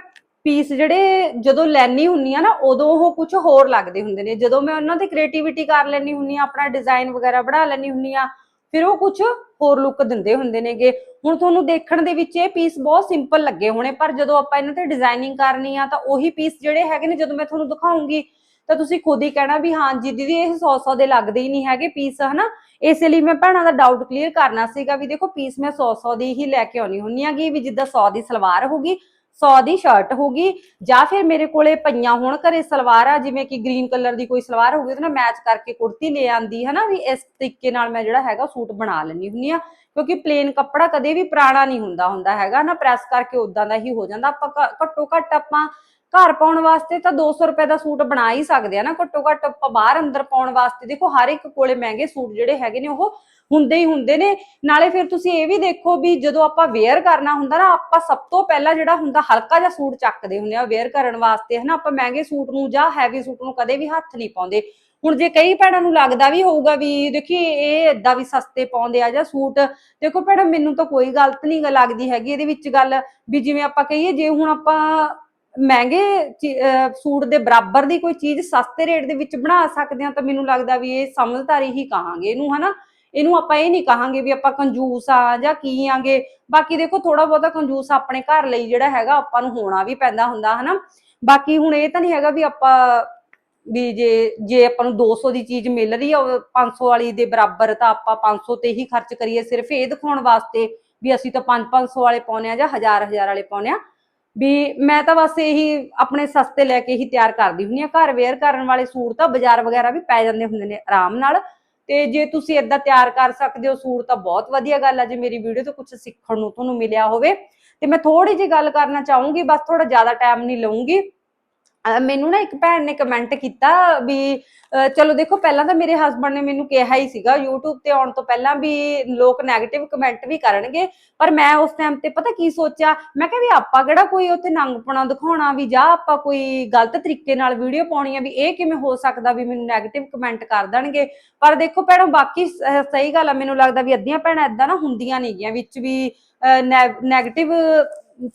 ਪੀਸ ਜਿਹੜੇ ਜਦੋਂ ਲੈਣੀ ਹੁੰਨੀ ਆ ਨਾ, ਉਦੋਂ ਉਹ ਕੁਝ ਹੋਰ ਲੱਗਦੇ ਹੁੰਦੇ ਨੇ। ਜਦੋਂ ਮੈਂ ਉਹਨਾਂ ਤੇ ਕ੍ਰੀਏਟੀਵਿਟੀ ਕਰ ਲੈਣੀ ਹੁੰਨੀ ਆ, ਆਪਣਾ ਡਿਜ਼ਾਈਨ ਵਗੈਰਾ ਬਣਾ ਲੈਣੀ ਹੁੰਨੀ ਆ, ਫਿਰ ਉਹ ਕੁਝ ਹੋਰ ਲੁੱਕ ਦਿੰਦੇ ਹੁੰਦੇ ਨੇਗੇ। ਹੁਣ ਤੁਹਾਨੂੰ ਦੇਖਣ ਦੇ ਵਿੱਚ ਇਹ ਪੀਸ ਬਹੁਤ ਸਿੰਪਲ ਲੱਗੇ ਹੋਣੇ, ਪਰ ਜਦੋਂ ਆਪਾਂ ਇਹਨਾਂ ਤੇ ਡਿਜ਼ਾਈਨਿੰਗ ਕਰਨੀ ਆ ਤਾਂ ਉਹੀ ਪੀਸ ਜਿਹੜੇ ਹੈਗੇ ਨੇ, ਜਦੋਂ ਮੈਂ ਤੁਹਾਨੂੰ ਦਿਖਾਉਂਗੀ, ਤਾਂ ਤੁਸੀਂ ਖੁਦ ਹੀ ਕਹਿਣਾ ਵੀ ਹਾਂ ਜੀ, ਦੀਦੀ ਇਹ 100 100 ਦੇ ਲੱਗਦੇ ਹੀ ਨਹੀਂ ਹੈਗੇ ਪੀਸ ਹਨਾ? ਇਸੇ ਲਈ ਮੈਂ ਭੈਣਾਂ ਦਾ ਡਾਊਟ ਕਲੀਅਰ ਕਰਨਾ ਸੀਗਾ ਵੀ ਦੇਖੋ ਪੀਸ ਮੈਂ 100 100 ਦੀ ਹੀ ਲੈ ਕੇ ਆਉਣੀ ਹੁੰਨੀ ਆਗੀ ਵੀ ਜਿੱਦਾਂ 100 ਦੀ ਸਲਵਾਰ ਹੋਗੀ 100 ਦੀ ਸ਼ਰਟ ਹੋਗੀ ਜਾਂ ਫਿਰ ਮੇਰੇ ਕੋਲੇ ਪਈਆਂ ਹੋਣ ਘਰੇ ਸਲਵਾਰਾਂ, ਜਿਵੇਂ ਕਿ ਗ੍ਰੀਨ ਕਲਰ ਦੀ ਕੋਈ ਸਲਵਾਰ ਹੋਗੀ ਉਹਦੇ ਨਾਲ ਮੈਚ ਕਰਕੇ ਕੁੜਤੀ ਲੈ ਆਂਦੀ, ਹਨਾ? ਵੀ ਇਸ ਤਰੀਕੇ ਨਾਲ ਮੈਂ ਜਿਹੜਾ ਹੈਗਾ ਸੂਟ ਬਣਾ ਲੈਣੀ ਹੁੰਨੀ ਆ ਕਿਉਂਕਿ ਪਲੇਨ ਕੱਪੜਾ ਕਦੇ ਵੀ ਪੁਰਾਣਾ ਨਹੀਂ ਹੁੰਦਾ ਹੁੰਦਾ ਹੈਗਾ ਨਾ? ਪ੍ਰੈਸ ਕਰਕੇ ਉਦਾਂ ਦਾ ਹੀ ਹੋ ਜਾਂਦਾ, ਆਪਾਂ ਘੱਟੋ ਘੱਟ ਆਪਾਂ ਘਰ ਪਾਉਣ ਵਾਸਤੇ ਤਾਂ 200 ਰੁਪਏ ਦਾ ਸੂਟ ਬਣਾ ਹੀ ਸਕਦੇ ਆ ਨਾ, ਘੱਟੋ ਘੱਟ ਆਪਾਂ ਬਾਹਰ ਅੰਦਰ ਪਾਉਣ ਵਾਸਤੇ। ਦੇਖੋ, ਹਰ ਇੱਕ ਕੋਲੇ ਮਹਿੰਗੇ ਸੂਟ ਜਿਹੜੇ ਹੈਗੇ ਨੇ, ਉਹ ਹੁੰਦੇ ਹੀ ਹੁੰਦੇ ਨੇ। ਨਾਲੇ ਫਿਰ ਤੁਸੀਂ ਇਹ ਵੀ ਦੇਖੋ ਵੀ ਜਦੋਂ ਆਪਾਂ ਵੇਅਰ ਕਰਨਾ ਹੁੰਦਾ ਨਾ, ਆਪਾਂ ਸਭ ਤੋਂ ਪਹਿਲਾਂ ਜਿਹੜਾ ਹੁੰਦਾ, ਹਲਕਾ ਜਿਹਾ ਸੂਟ ਚੱਕਦੇ ਹੁੰਦੇ ਆ ਵੇਅਰ ਕਰਨ ਵਾਸਤੇ, ਹਨਾ। ਆਪਾਂ ਮਹਿੰਗੇ ਸੂਟ ਨੂੰ ਜਾਂ ਹੈਵੀ ਸੂਟ ਨੂੰ ਕਦੇ ਵੀ ਹੱਥ ਨਹੀਂ ਪਾਉਂਦੇ। ਹੁਣ ਜੇ ਕਈ ਭੈਣਾਂ ਨੂੰ ਲੱਗਦਾ ਵੀ ਹੋਊਗਾ ਵੀ, ਦੇਖੀ, ਇਹ ਏਦਾਂ ਵੀ ਸਸਤੇ ਪਾਉਂਦੇ ਆ ਜਾਂ ਸੂਟ। ਦੇਖੋ, ਭੈਣਾਂ, ਮੈਨੂੰ ਤਾਂ ਕੋਈ ਗਲਤ ਨਹੀਂ ਲੱਗਦੀ ਹੈਗੀ। ਇਹਦੇ ਵਿੱਚ ਗੱਲ ਵੀ ਜਿਵੇਂ ਆਪਾਂ ਕਹੀਏ, ਜੇ ਹੁਣ ਆਪਾਂ ਮਹਿੰਗੇ ਸੂਟ ਦੇ ਬਰਾਬਰ ਦੀ ਕੋਈ ਚੀਜ਼ ਸਸਤੇ ਰੇਟ ਦੇ ਵਿੱਚ ਬਣਾ ਸਕਦੇ ਹਾਂ ਤਾਂ ਮੈਨੂੰ ਲੱਗਦਾ ਵੀ ਇਹ ਸਮਝਦਾਰੀ ਹੀ ਕਹਾਂਗੇ ਇਹਨੂੰ, ਹਨਾ? ਇਹਨੂੰ ਆਪਾਂ ਇਹ ਨਹੀਂ ਕਹਾਂਗੇ ਵੀ ਆਪਾਂ ਕੰਜੂਸ ਆ ਜਾਂ ਕੀ ਆਂਗੇ। ਬਾਕੀ ਦੇਖੋ ਥੋੜਾ ਬਹੁਤਾ ਕੰਜੂਸ ਆਪਣੇ ਘਰ ਲਈ ਜਿਹੜਾ ਹੈਗਾ ਆਪਾਂ ਨੂੰ ਹੋਣਾ ਵੀ ਪੈਂਦਾ ਹੁੰਦਾ, ਹਨਾ? ਬਾਕੀ ਹੁਣ ਇਹ ਤਾਂ ਨਹੀਂ ਹੈਗਾ ਵੀ ਆਪਾਂ, ਵੀ ਜੇ ਜੇ ਆਪਾਂ ਨੂੰ 200 ਦੀ ਚੀਜ਼ ਮਿਲ ਰਹੀ ਆ, ਉਹ 500 ਵਾਲੀ ਦੇ ਬਰਾਬਰ ਤਾਂ ਆਪਾਂ 500 ਤੇ ਹੀ ਖਰਚ ਕਰੀਏ ਸਿਰਫ ਇਹ ਦਿਖਾਉਣ ਵਾਸਤੇ ਵੀ ਅਸੀਂ ਤਾਂ 5-500 ਵਾਲੇ ਪਾਉਨੇ ਆ ਜਾਂ 1000-1000 ਵਾਲੇ ਪਾਉਨੇ ਆ ਵੀ ਮੈਂ ਤਾਂ ਬਸ ਇਹੀ ਆਪਣੇ ਸਸਤੇ ਲੈ ਕੇ ਹੀ ਤਿਆਰ ਕਰਦੀ ਹੁੰਦੀ ਆ ਘਰ ਵੇਅਰ ਕਰਨ ਵਾਲੇ ਸੂਟ ਤਾਂ ਬਾਜ਼ਾਰ ਵਗੈਰਾ ਵੀ ਪੈ ਜਾਂਦੇ ਹੁੰਦੇ ਨੇ ਆਰਾਮ ਨਾਲ। ਤੇ ਜੇ ਤੁਸੀਂ ਇਦਾਂ ਤਿਆਰ ਕਰ ਸਕਦੇ ਹੋ ਸੂਟ ਤਾਂ ਬਹੁਤ ਵਧੀਆ ਗੱਲ ਆ। ਜੇ ਮੇਰੀ ਵੀਡੀਓ ਤੋਂ ਕੁਝ ਸਿੱਖਣ ਨੂੰ ਤੁਹਾਨੂੰ ਮਿਲਿਆ ਹੋਵੇ ਤੇ ਮੈਂ ਥੋੜੀ ਜਿਹੀ ਗੱਲ ਕਰਨਾ ਚਾਹੂੰਗੀ, ਬਸ ਥੋੜਾ ਜ਼ਿਆਦਾ ਟਾਈਮ ਨਹੀਂ ਲਵਾਂਗੀ ਮੈਨੂੰ ਨਾ ਇੱਕ ਭੈਣ ਨੇ ਕਮੈਂਟ ਕੀਤਾ ਵੀ ਚਲੋ ਦੇਖੋ, ਪਹਿਲਾਂ ਤਾਂ ਮੇਰੇ ਹਸਬੰਡ ਨੇ ਮੈਨੂੰ ਕਿਹਾ ਹੀ ਸੀਗਾ YouTube ਤੇ ਆਉਣ ਤੋਂ ਪਹਿਲਾਂ ਵੀ ਲੋਕ 네ਗੇਟਿਵ ਕਮੈਂਟ ਵੀ ਕਰਨਗੇ, ਪਰ ਮੈਂ ਉਸ ਟਾਈਮ ਤੇ ਪਤਾ ਕੀ ਸੋਚਿਆ? ਮੈਂ ਕਿਹਾ ਵੀ ਆਪਾਂ ਕਿਹੜਾ ਕੋਈ ਉੱਥੇ ਨੰਗ ਨੰਗਪਣਾ ਦਿਖਾਉਣਾ ਵੀ, ਜਾਂ ਆਪਾਂ ਕੋਈ ਗਲਤ ਤਰੀਕੇ ਨਾਲ ਵੀਡੀਓ ਪਾਉਣੀ ਆ ਵੀ ਇਹ ਕਿਵੇਂ ਹੋ ਸਕਦਾ ਵੀ ਮੈਨੂੰ 네ਗੇਟਿਵ ਕਮੈਂਟ ਕਰ ਦੇਣਗੇ? ਪਰ ਦੇਖੋ ਭੈਣੋ, ਬਾਕੀ ਸਹੀ ਗੱਲ ਆ, ਮੈਨੂੰ ਲੱਗਦਾ ਵੀ ਅੱਧੀਆਂ ਭੈਣਾਂ ਇਦਾਂ ਨਾ ਹੁੰਦੀਆਂ ਨਹੀਂਗੀਆਂ ਵਿੱਚ ਵੀ 네ਗੇਟਿਵ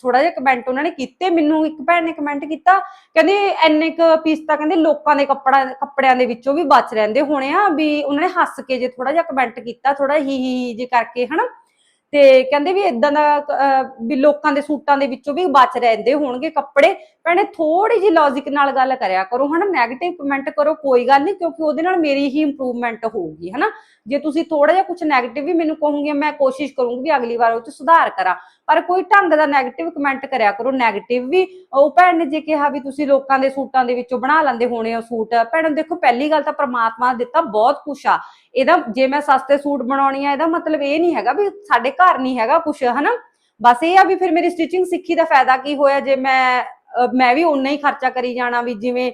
ਥੋੜਾ ਜਿਹਾ ਕਮੈਂਟ ਉਹਨਾਂ ਨੇ ਕੀਤੇ, ਮੈਨੂੰ ਇੱਕ ਭੈਣ ਨੇ ਕਮੈਂਟ ਕੀਤਾ, ਕਹਿੰਦੇ ਐਨੇ ਕ ਪੀਸ ਤਾਂ ਕਹਿੰਦੇ ਲੋਕਾਂ ਦੇ ਕੱਪੜਾ, ਕੱਪੜਿਆਂ ਦੇ ਵਿੱਚੋਂ ਵੀ ਬਚ ਰਹਿੰਦੇ ਹੋਣੇ ਆ, ਵੀ ਉਹਨਾਂ ਨੇ ਹੱਸ ਕੇ ਜੇ ਥੋੜਾ ਜਿਹਾ ਕਮੈਂਟ ਕੀਤਾ ਥੋੜਾ ਹੀ ਹੀ ਜੇ ਕਰਕੇ ਹਨਾ। ਤੇ ਕਹਿੰਦੇ ਵੀ ਇਦਾਂ ਦਾ ਵੀ ਲੋਕਾਂ ਦੇ ਸੂਟਾਂ ਦੇ ਵਿੱਚੋਂ ਵੀ ਬਚ ਰਹਿੰਦੇ ਹੋਣਗੇ ਕੱਪੜੇ ਭੈਣੇ ਥੋੜੀ ਜੀ ਲੌਜੀਕ ਨਾਲ ਗੱਲ ਕਰਿਆ ਕਰੋ, ਹਨਾ? 네ਗੇਟਿਵ ਕਮੈਂਟ ਕਰੋ, ਕੋਈ ਗੱਲ ਨਹੀਂ, ਕਿਉਂਕਿ ਉਹਦੇ ਨਾਲ ਮੇਰੀ ਹੀ ਇੰਪਰੂਵਮੈਂਟ ਹੋਊਗੀ, ਹਨਾ? ਜੇ ਤੁਸੀਂ ਥੋੜਾ ਜਿਹਾ ਕੁਝ 네ਗੇਟਿਵ ਵੀ ਮੈਨੂੰ ਕਹੋਗੇ, ਮੈਂ ਕੋਸ਼ਿਸ਼ ਕਰੂੰਗੀ ਵੀ ਅਗਲੀ ਵਾਰ ਉਹ 'ਚ ਸੁਧਾਰ ਕਰਾਂ। ਪਰ ਕੋਈ ਢੰਗ ਦਾ 네ਗੇਟਿਵ ਕਮੈਂਟ ਕਰਿਆ ਕਰੋ 네ਗੇਟਿਵ ਵੀ, ਉਹ ਭੈਣ ਜੇ ਕਿਹਾ ਵੀ ਤੁਸੀਂ ਲੋਕਾਂ ਦੇ ਸੂਟਾਂ ਦੇ ਵਿੱਚੋਂ ਬਣਾ ਲੈਂਦੇ ਹੋਣੇ ਉਹ ਸੂਟ, ਭੈਣ, ਦੇਖੋ, ਪਹਿਲੀ ਗੱਲ ਤਾਂ ਪ੍ਰਮਾਤਮਾ ਨੇ ਦਿੱਤਾ ਬਹੁਤ ਕੁਛ ਆ। ਇਹਦਾ, ਜੇ ਮੈਂ ਸਸਤੇ ਸੂਟ ਬਣਾਉਣੀ ਆ, ਇਹਦਾ ਮਤਲਬ ਇਹ ਨਹੀਂ ਹੈਗਾ ਵੀ ਸਾਡੇ ਘਰ ਨਹੀਂ ਹੈਗਾ ਕੁਛ, ਹਨਾ? ਬਸ ਇਹ ਆ ਵੀ ਫਿਰ ਮੇਰੀ ਸਟਿਚਿੰਗ ਸਿੱਖੀ ਦਾ ਫਾਇਦਾ ਕੀ ਹੋਇਆ? ਜੇ ਮੈਂ ਮੈਂ ਵੀ ਉਨਾ ਹੀ ਖਰਚਾ ਕਰੀ ਜਾਣਾ ਵੀ ਜਿਵੇਂ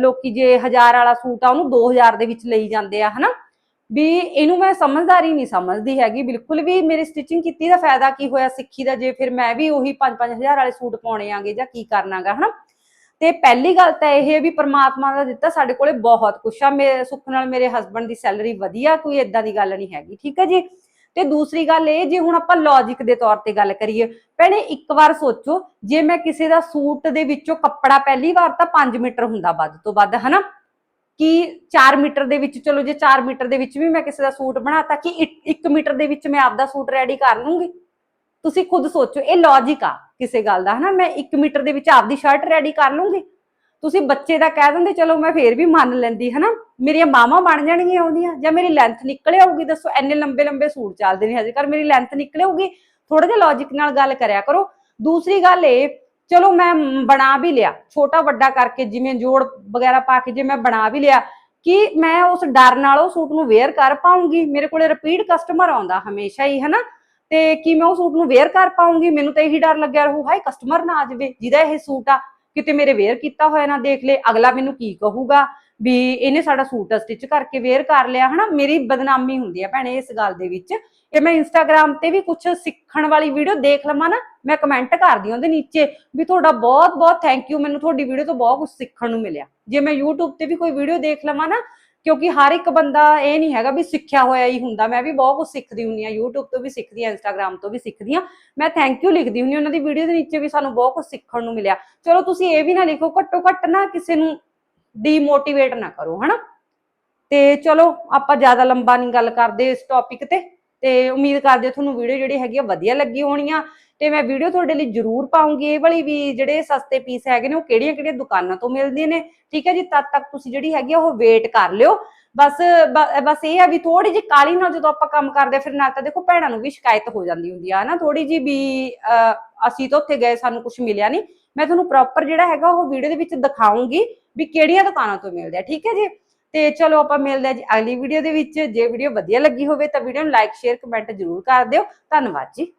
ਲੋਕੀ ਜੇ 1000 ਵਾਲਾ ਸੂਟ ਆ, ਉਹਨੂੰ 2000 ਦੇ ਵਿੱਚ ਲਈ ਜਾਂਦੇ ਆ, ਹਨਾ? ਵੀ ਇਹਨੂੰ ਮੈਂ ਸਮਝਦਾਰੀ ਨਹੀਂ ਸਮਝਦੀ ਹੈਗੀ, ਬਿਲਕੁਲ ਵੀ ਮੇਰੀ ਸਟਿਚਿੰਗ ਕੀਤੀ ਦਾ ਫਾਇਦਾ ਕੀ ਹੋਇਆ, ਸਿੱਖੀ ਦਾ ਜੇ ਫਿਰ ਮੈਂ ਵੀ ਉਹੀ 5-5000 ਵਾਲੇ ਸੂਟ ਪਾਉਣੇ ਆਂਗੇ ਜਾਂ ਕੀ ਕਰਨਾਗਾ, ਹਨਾ? ਤੇ ਪਹਿਲੀ ਗੱਲ ਤਾਂ ਇਹ ਹੈ ਵੀ ਪ੍ਰਮਾਤਮਾ ਦਾ ਦਿੱਤਾ ਸਾਡੇ ਕੋਲੇ ਬਹੁਤ ਕੁਛ ਆ ਮੇਰੇ ਸੁੱਖ ਨਾਲ ਮੇਰੇ ਹਸਬੰਡ ਦੀ ਸੈਲਰੀ ਵਧੀਆ, ਕੋਈ ਇਦਾਂ ਦੀ ਗੱਲ ਨਹੀਂ ਹੈਗੀ, ਠੀਕ ਹੈ ਜੀ? ਤੇ ਦੂਸਰੀ ਗੱਲ ਇਹ, ਜੇ ਹੁਣ ਆਪਾਂ ਲੌਜੀਕ ਦੇ ਤੌਰ ਤੇ ਗੱਲ ਕਰੀਏ, ਭੈਣੇ ਇੱਕ ਵਾਰ ਸੋਚੋ, ਜੇ ਮੈਂ ਕਿਸੇ ਦਾ ਸੂਟ ਦੇ ਵਿੱਚੋਂ ਕੱਪੜਾ ਪਹਿਲੀ ਵਾਰ ਤਾਂ 5 ਮੀਟਰ ਹੁੰਦਾ ਵੱਧ ਤੋਂ ਵੱਧ, ਹਨਾ? ਕਿ 4 ਮੀਟਰ ਦੇ ਵਿੱਚ, ਚਲੋ ਜੇ 4 ਮੀਟਰ ਦੇ ਵਿੱਚ ਵੀ ਮੈਂ ਕਿਸੇ ਦਾ ਸੂਟ ਬਣਾਤਾ, ਕਿ 1 ਮੀਟਰ ਦੇ ਵਿੱਚ ਮੈਂ ਆਪਦਾ ਸੂਟ ਰੈਡੀ ਕਰ ਲੂੰਗੀ? ਤੁਸੀਂ ਖੁਦ ਸੋਚੋ, ਇਹ ਲੌਜੀਕ ਆ ਕਿਸੇ ਗੱਲ ਦਾ, ਹਨਾ? ਮੈਂ 1 ਮੀਟਰ ਦੇ ਵਿੱਚ ਆਪਦੀ ਸ਼ਰਟ ਰੈਡੀ ਕਰ ਲੂੰਗੀ? ਤੁਸੀਂ ਬੱਚੇ ਦਾ ਕਹਿ ਦਿੰਦੇ, ਚਲੋ ਮੈਂ ਫੇਰ ਵੀ ਮੰਨ ਲੈਂਦੀ, ਹਨਾ? ਮੇਰੀਆਂ ਮਾਵਾਂ ਬਣ ਜਾਣਗੀਆਂ ਉਹਦੀਆਂ, ਜਾਂ ਮੇਰੀ ਲੈਂਥ ਨਿਕਲ ਆਊਗੀ, ਦੱਸੋ ਐਨੇ ਲੰਬੇ ਲੰਬੇ ਸੂਟ ਚੱਲਦੇ ਨੇ ਹਜੇ ਕਰ ਮੇਰੀ ਲੈਂਥ ਨਿਕਲ ਆਊਗੀ? ਥੋੜਾ ਜਿਹਾ ਲੌਜੀਕ ਨਾਲ ਗੱਲ ਕਰਿਆ ਕਰੋ। ਦੂਸਰੀ ਗੱਲ ਇਹ, ਚਲੋ ਮੈਂ ਬਣਾ ਵੀ ਲਿਆ, ਛੋਟਾ ਵੱਡਾ ਕਰਕੇ ਜਿਵੇਂ ਜੋੜ ਵਗੈਰਾ ਪਾ ਕੇ ਜੇ ਮੈਂ ਬਣਾ ਵੀ ਲਿਆ, ਕਿ ਮੈਂ ਉਸ ਡਰ ਨਾਲ ਉਹ ਸੂਟ ਨੂੰ ਵੇਅਰ ਕਰ ਪਾਉਂਗੀ ਮੇਰੇ ਕੋਲੇ ਰਿਪੀਟ ਕਸਟਮਰ ਆਉਂਦਾ ਹਮੇਸ਼ਾ ਹੀ, ਹਨਾ? ਤੇ ਕੀ ਮੈਂ ਉਹ ਸੂਟ ਨੂੰ ਵੇਅਰ ਕਰ ਪਾਉਂਗੀ ਮੈਨੂੰ ਤਾਂ ਇਹੀ ਡਰ ਲੱਗਿਆ ਰਹੂ, ਹਾਏ ਕਸਟਮਰ ਨਾ ਆ ਜਾਵੇ, ਜਿਹਦਾ ਇਹ ਸੂਟ ਆ ਕਿਤੇ ਮੇਰੇ ਵੇਅਰ ਕੀਤਾ ਹੋਇਆ ਨਾ ਦੇਖ ਲੇ, ਅਗਲਾ ਮੈਨੂੰ ਕੀ ਕਹੂਗਾ ਵੀ ਇਹਨੇ ਸਾਡਾ ਸੂਟ ਸਟਿਚ ਕਰਕੇ ਵੇਅਰ ਕਰ ਲਿਆ, ਹਨਾ? ਮੇਰੀ ਬਦਨਾਮੀ ਹੁੰਦੀ ਆ ਭੈਣੇ ਇਸ ਗੱਲ ਦੇ ਵਿੱਚ। ਜੇ ਮੈਂ ਇੰਸਟਾਗ੍ਰam ਤੇ ਵੀ ਕੁਝ ਸਿੱਖਣ ਵਾਲੀ ਵੀਡੀਓ ਦੇਖ ਲਵਾਂ ਨਾ, ਮੈਂ ਕਮੈਂਟ ਕਰਦੀ ਹਾਂ ਉਹਦੇ ਨੀਚੇ ਵੀ ਤੁਹਾਡਾ ਬਹੁਤ ਬਹੁਤ ਥੈਂਕ ਯੂ ਮੈਨੂੰ ਤੁਹਾਡੀ ਵੀਡੀਓ ਤੋਂ ਬਹੁਤ ਕੁਝ ਸਿੱਖਣ ਨੂੰ ਮਿਲਿਆ। ਜੇ ਮੈਂ YouTube ਤੇ ਵੀ ਕੋਈ ਵੀਡੀਓ ਦੇਖ ਲਵਾਂ ਨਾ ਕਿਉਂਕਿ ਹਰ ਇੱਕ ਬੰਦਾ ਇਹ ਨਹੀਂ ਹੈਗਾ ਵੀ ਸਿੱਖਿਆ ਹੋਇਆ ਹੀ ਹੁੰਦਾ। ਮੈਂ ਵੀ ਬਹੁਤ ਕੁਝ ਸਿੱਖਦੀ ਹੁੰਨੀ ਆ YouTube ਤੋਂ ਵੀ ਸਿੱਖਦੀ ਆ Instagram ਤੋਂ ਵੀ ਸਿੱਖਦੀ ਆ ਮੈਂ ਥੈਂਕ ਯੂ ਲਿਖਦੀ ਹੁੰਨੀ ਆ ਉਹਨਾਂ ਦੀ ਵੀਡੀਓ ਦੇ ਨੀਚੇ ਵੀ ਸਾਨੂੰ ਬਹੁਤ ਕੁਝ ਸਿੱਖਣ ਨੂੰ ਮਿਲਿਆ। ਚਲੋ ਤੁਸੀਂ ਇਹ ਵੀ ਨਾ ਲਿਖੋ, ਘੱਟੋ ਘੱਟ ਨਾ ਕਿਸੇ ਨੂੰ ਡੀਮੋਟੀਵੇਟ ਨਾ ਕਰੋ, ਹਨਾ? ਤੇ ਚਲੋ ਆਪਾਂ ਜ਼ਿਆਦਾ ਲੰਬਾ ਨਹੀਂ ਗੱਲ ਕਰਦੇ ਇਸ ਟੌਪਿਕ ਤੇ। ਤੇ ਉਮੀਦ ਕਰਦੇ ਹਾਂ ਤੁਹਾਨੂੰ ਵੀਡੀਓ ਜਿਹੜੀ ਹੈਗੀ ਆ ਵਧੀਆ ਲੱਗੀ ਹੋਣੀ ਆ। ਤੇ ਮੈਂ ਵੀਡੀਓ ਤੁਹਾਡੇ ਲਈ ਜ਼ਰੂਰ ਪਾਉਂਗੀ। ਇਹ ਵਾਲੀ ਵੀ ਜਿਹੜੇ ਸਸਤੇ ਪੀਸ ਹੈਗੇ ਨੇ, ਉਹ ਕਿਹੜੀਆਂ ਕਿਹੜੀਆਂ ਦੁਕਾਨਾਂ ਤੋਂ ਮਿਲਦੇ ਨੇ। ਠੀਕ ਹੈ ਜੀ? ਤਦ ਤੱਕ ਤੁਸੀਂ ਜਿਹੜੀ ਹੈਗੀ ਆ, ਉਹ ਵੇਟ ਕਰ ਲਿਓ। ਬਸ ਬਸ ਇਹ ਆ ਵੀ ਥੋੜੀ ਜਿਹੀ ਕਾਲੀ ਨਾਲ ਜਦੋਂ ਆਪਾਂ ਕੰਮ ਕਰਦੇ ਫਿਰ ਨਾਲ ਤਾਂ ਦੇਖੋ ਭੈਣਾਂ ਨੂੰ ਵੀ ਸ਼ਿਕਾਇਤ ਹੋ ਜਾਂਦੀ ਹੁੰਦੀ ਆ ਨਾ ਥੋੜੀ ਜੀ ਵੀ ਅਸੀਂ ਤਾਂ ਉੱਥੇ ਗਏ, ਸਾਨੂੰ ਕੁਝ ਮਿਲਿਆ ਨਹੀਂ। ਮੈਂ ਤੁਹਾਨੂੰ ਪ੍ਰੋਪਰ ਜਿਹੜਾ ਹੈਗਾ, ਉਹ ਵੀਡੀਓ ਦੇ ਵਿੱਚ ਦਿਖਾਉਂਗੀ ਵੀ ਕਿਹੜੀਆਂ ਦੁਕਾਨਾਂ ਤੋਂ ਮਿਲਦੇ ਆ। ਠੀਕ ਹੈ ਜੀ? ਤੇ ਚਲੋ ਆਪਾਂ ਮਿਲਦੇ ਹਾਂ ਜੀ ਅਗਲੀ ਵੀਡੀਓ ਦੇ ਵਿੱਚ। ਜੇ ਵੀਡੀਓ ਵਧੀਆ ਲੱਗੀ ਹੋਵੇ ਤਾਂ ਵੀਡੀਓ ਨੂੰ ਲਾਈਕ ਸ਼ੇਅਰ ਕਮੈਂਟ ਜ਼ਰੂਰ ਕਰ ਦਿਓ। ਧੰਨਵਾਦ ਜੀ।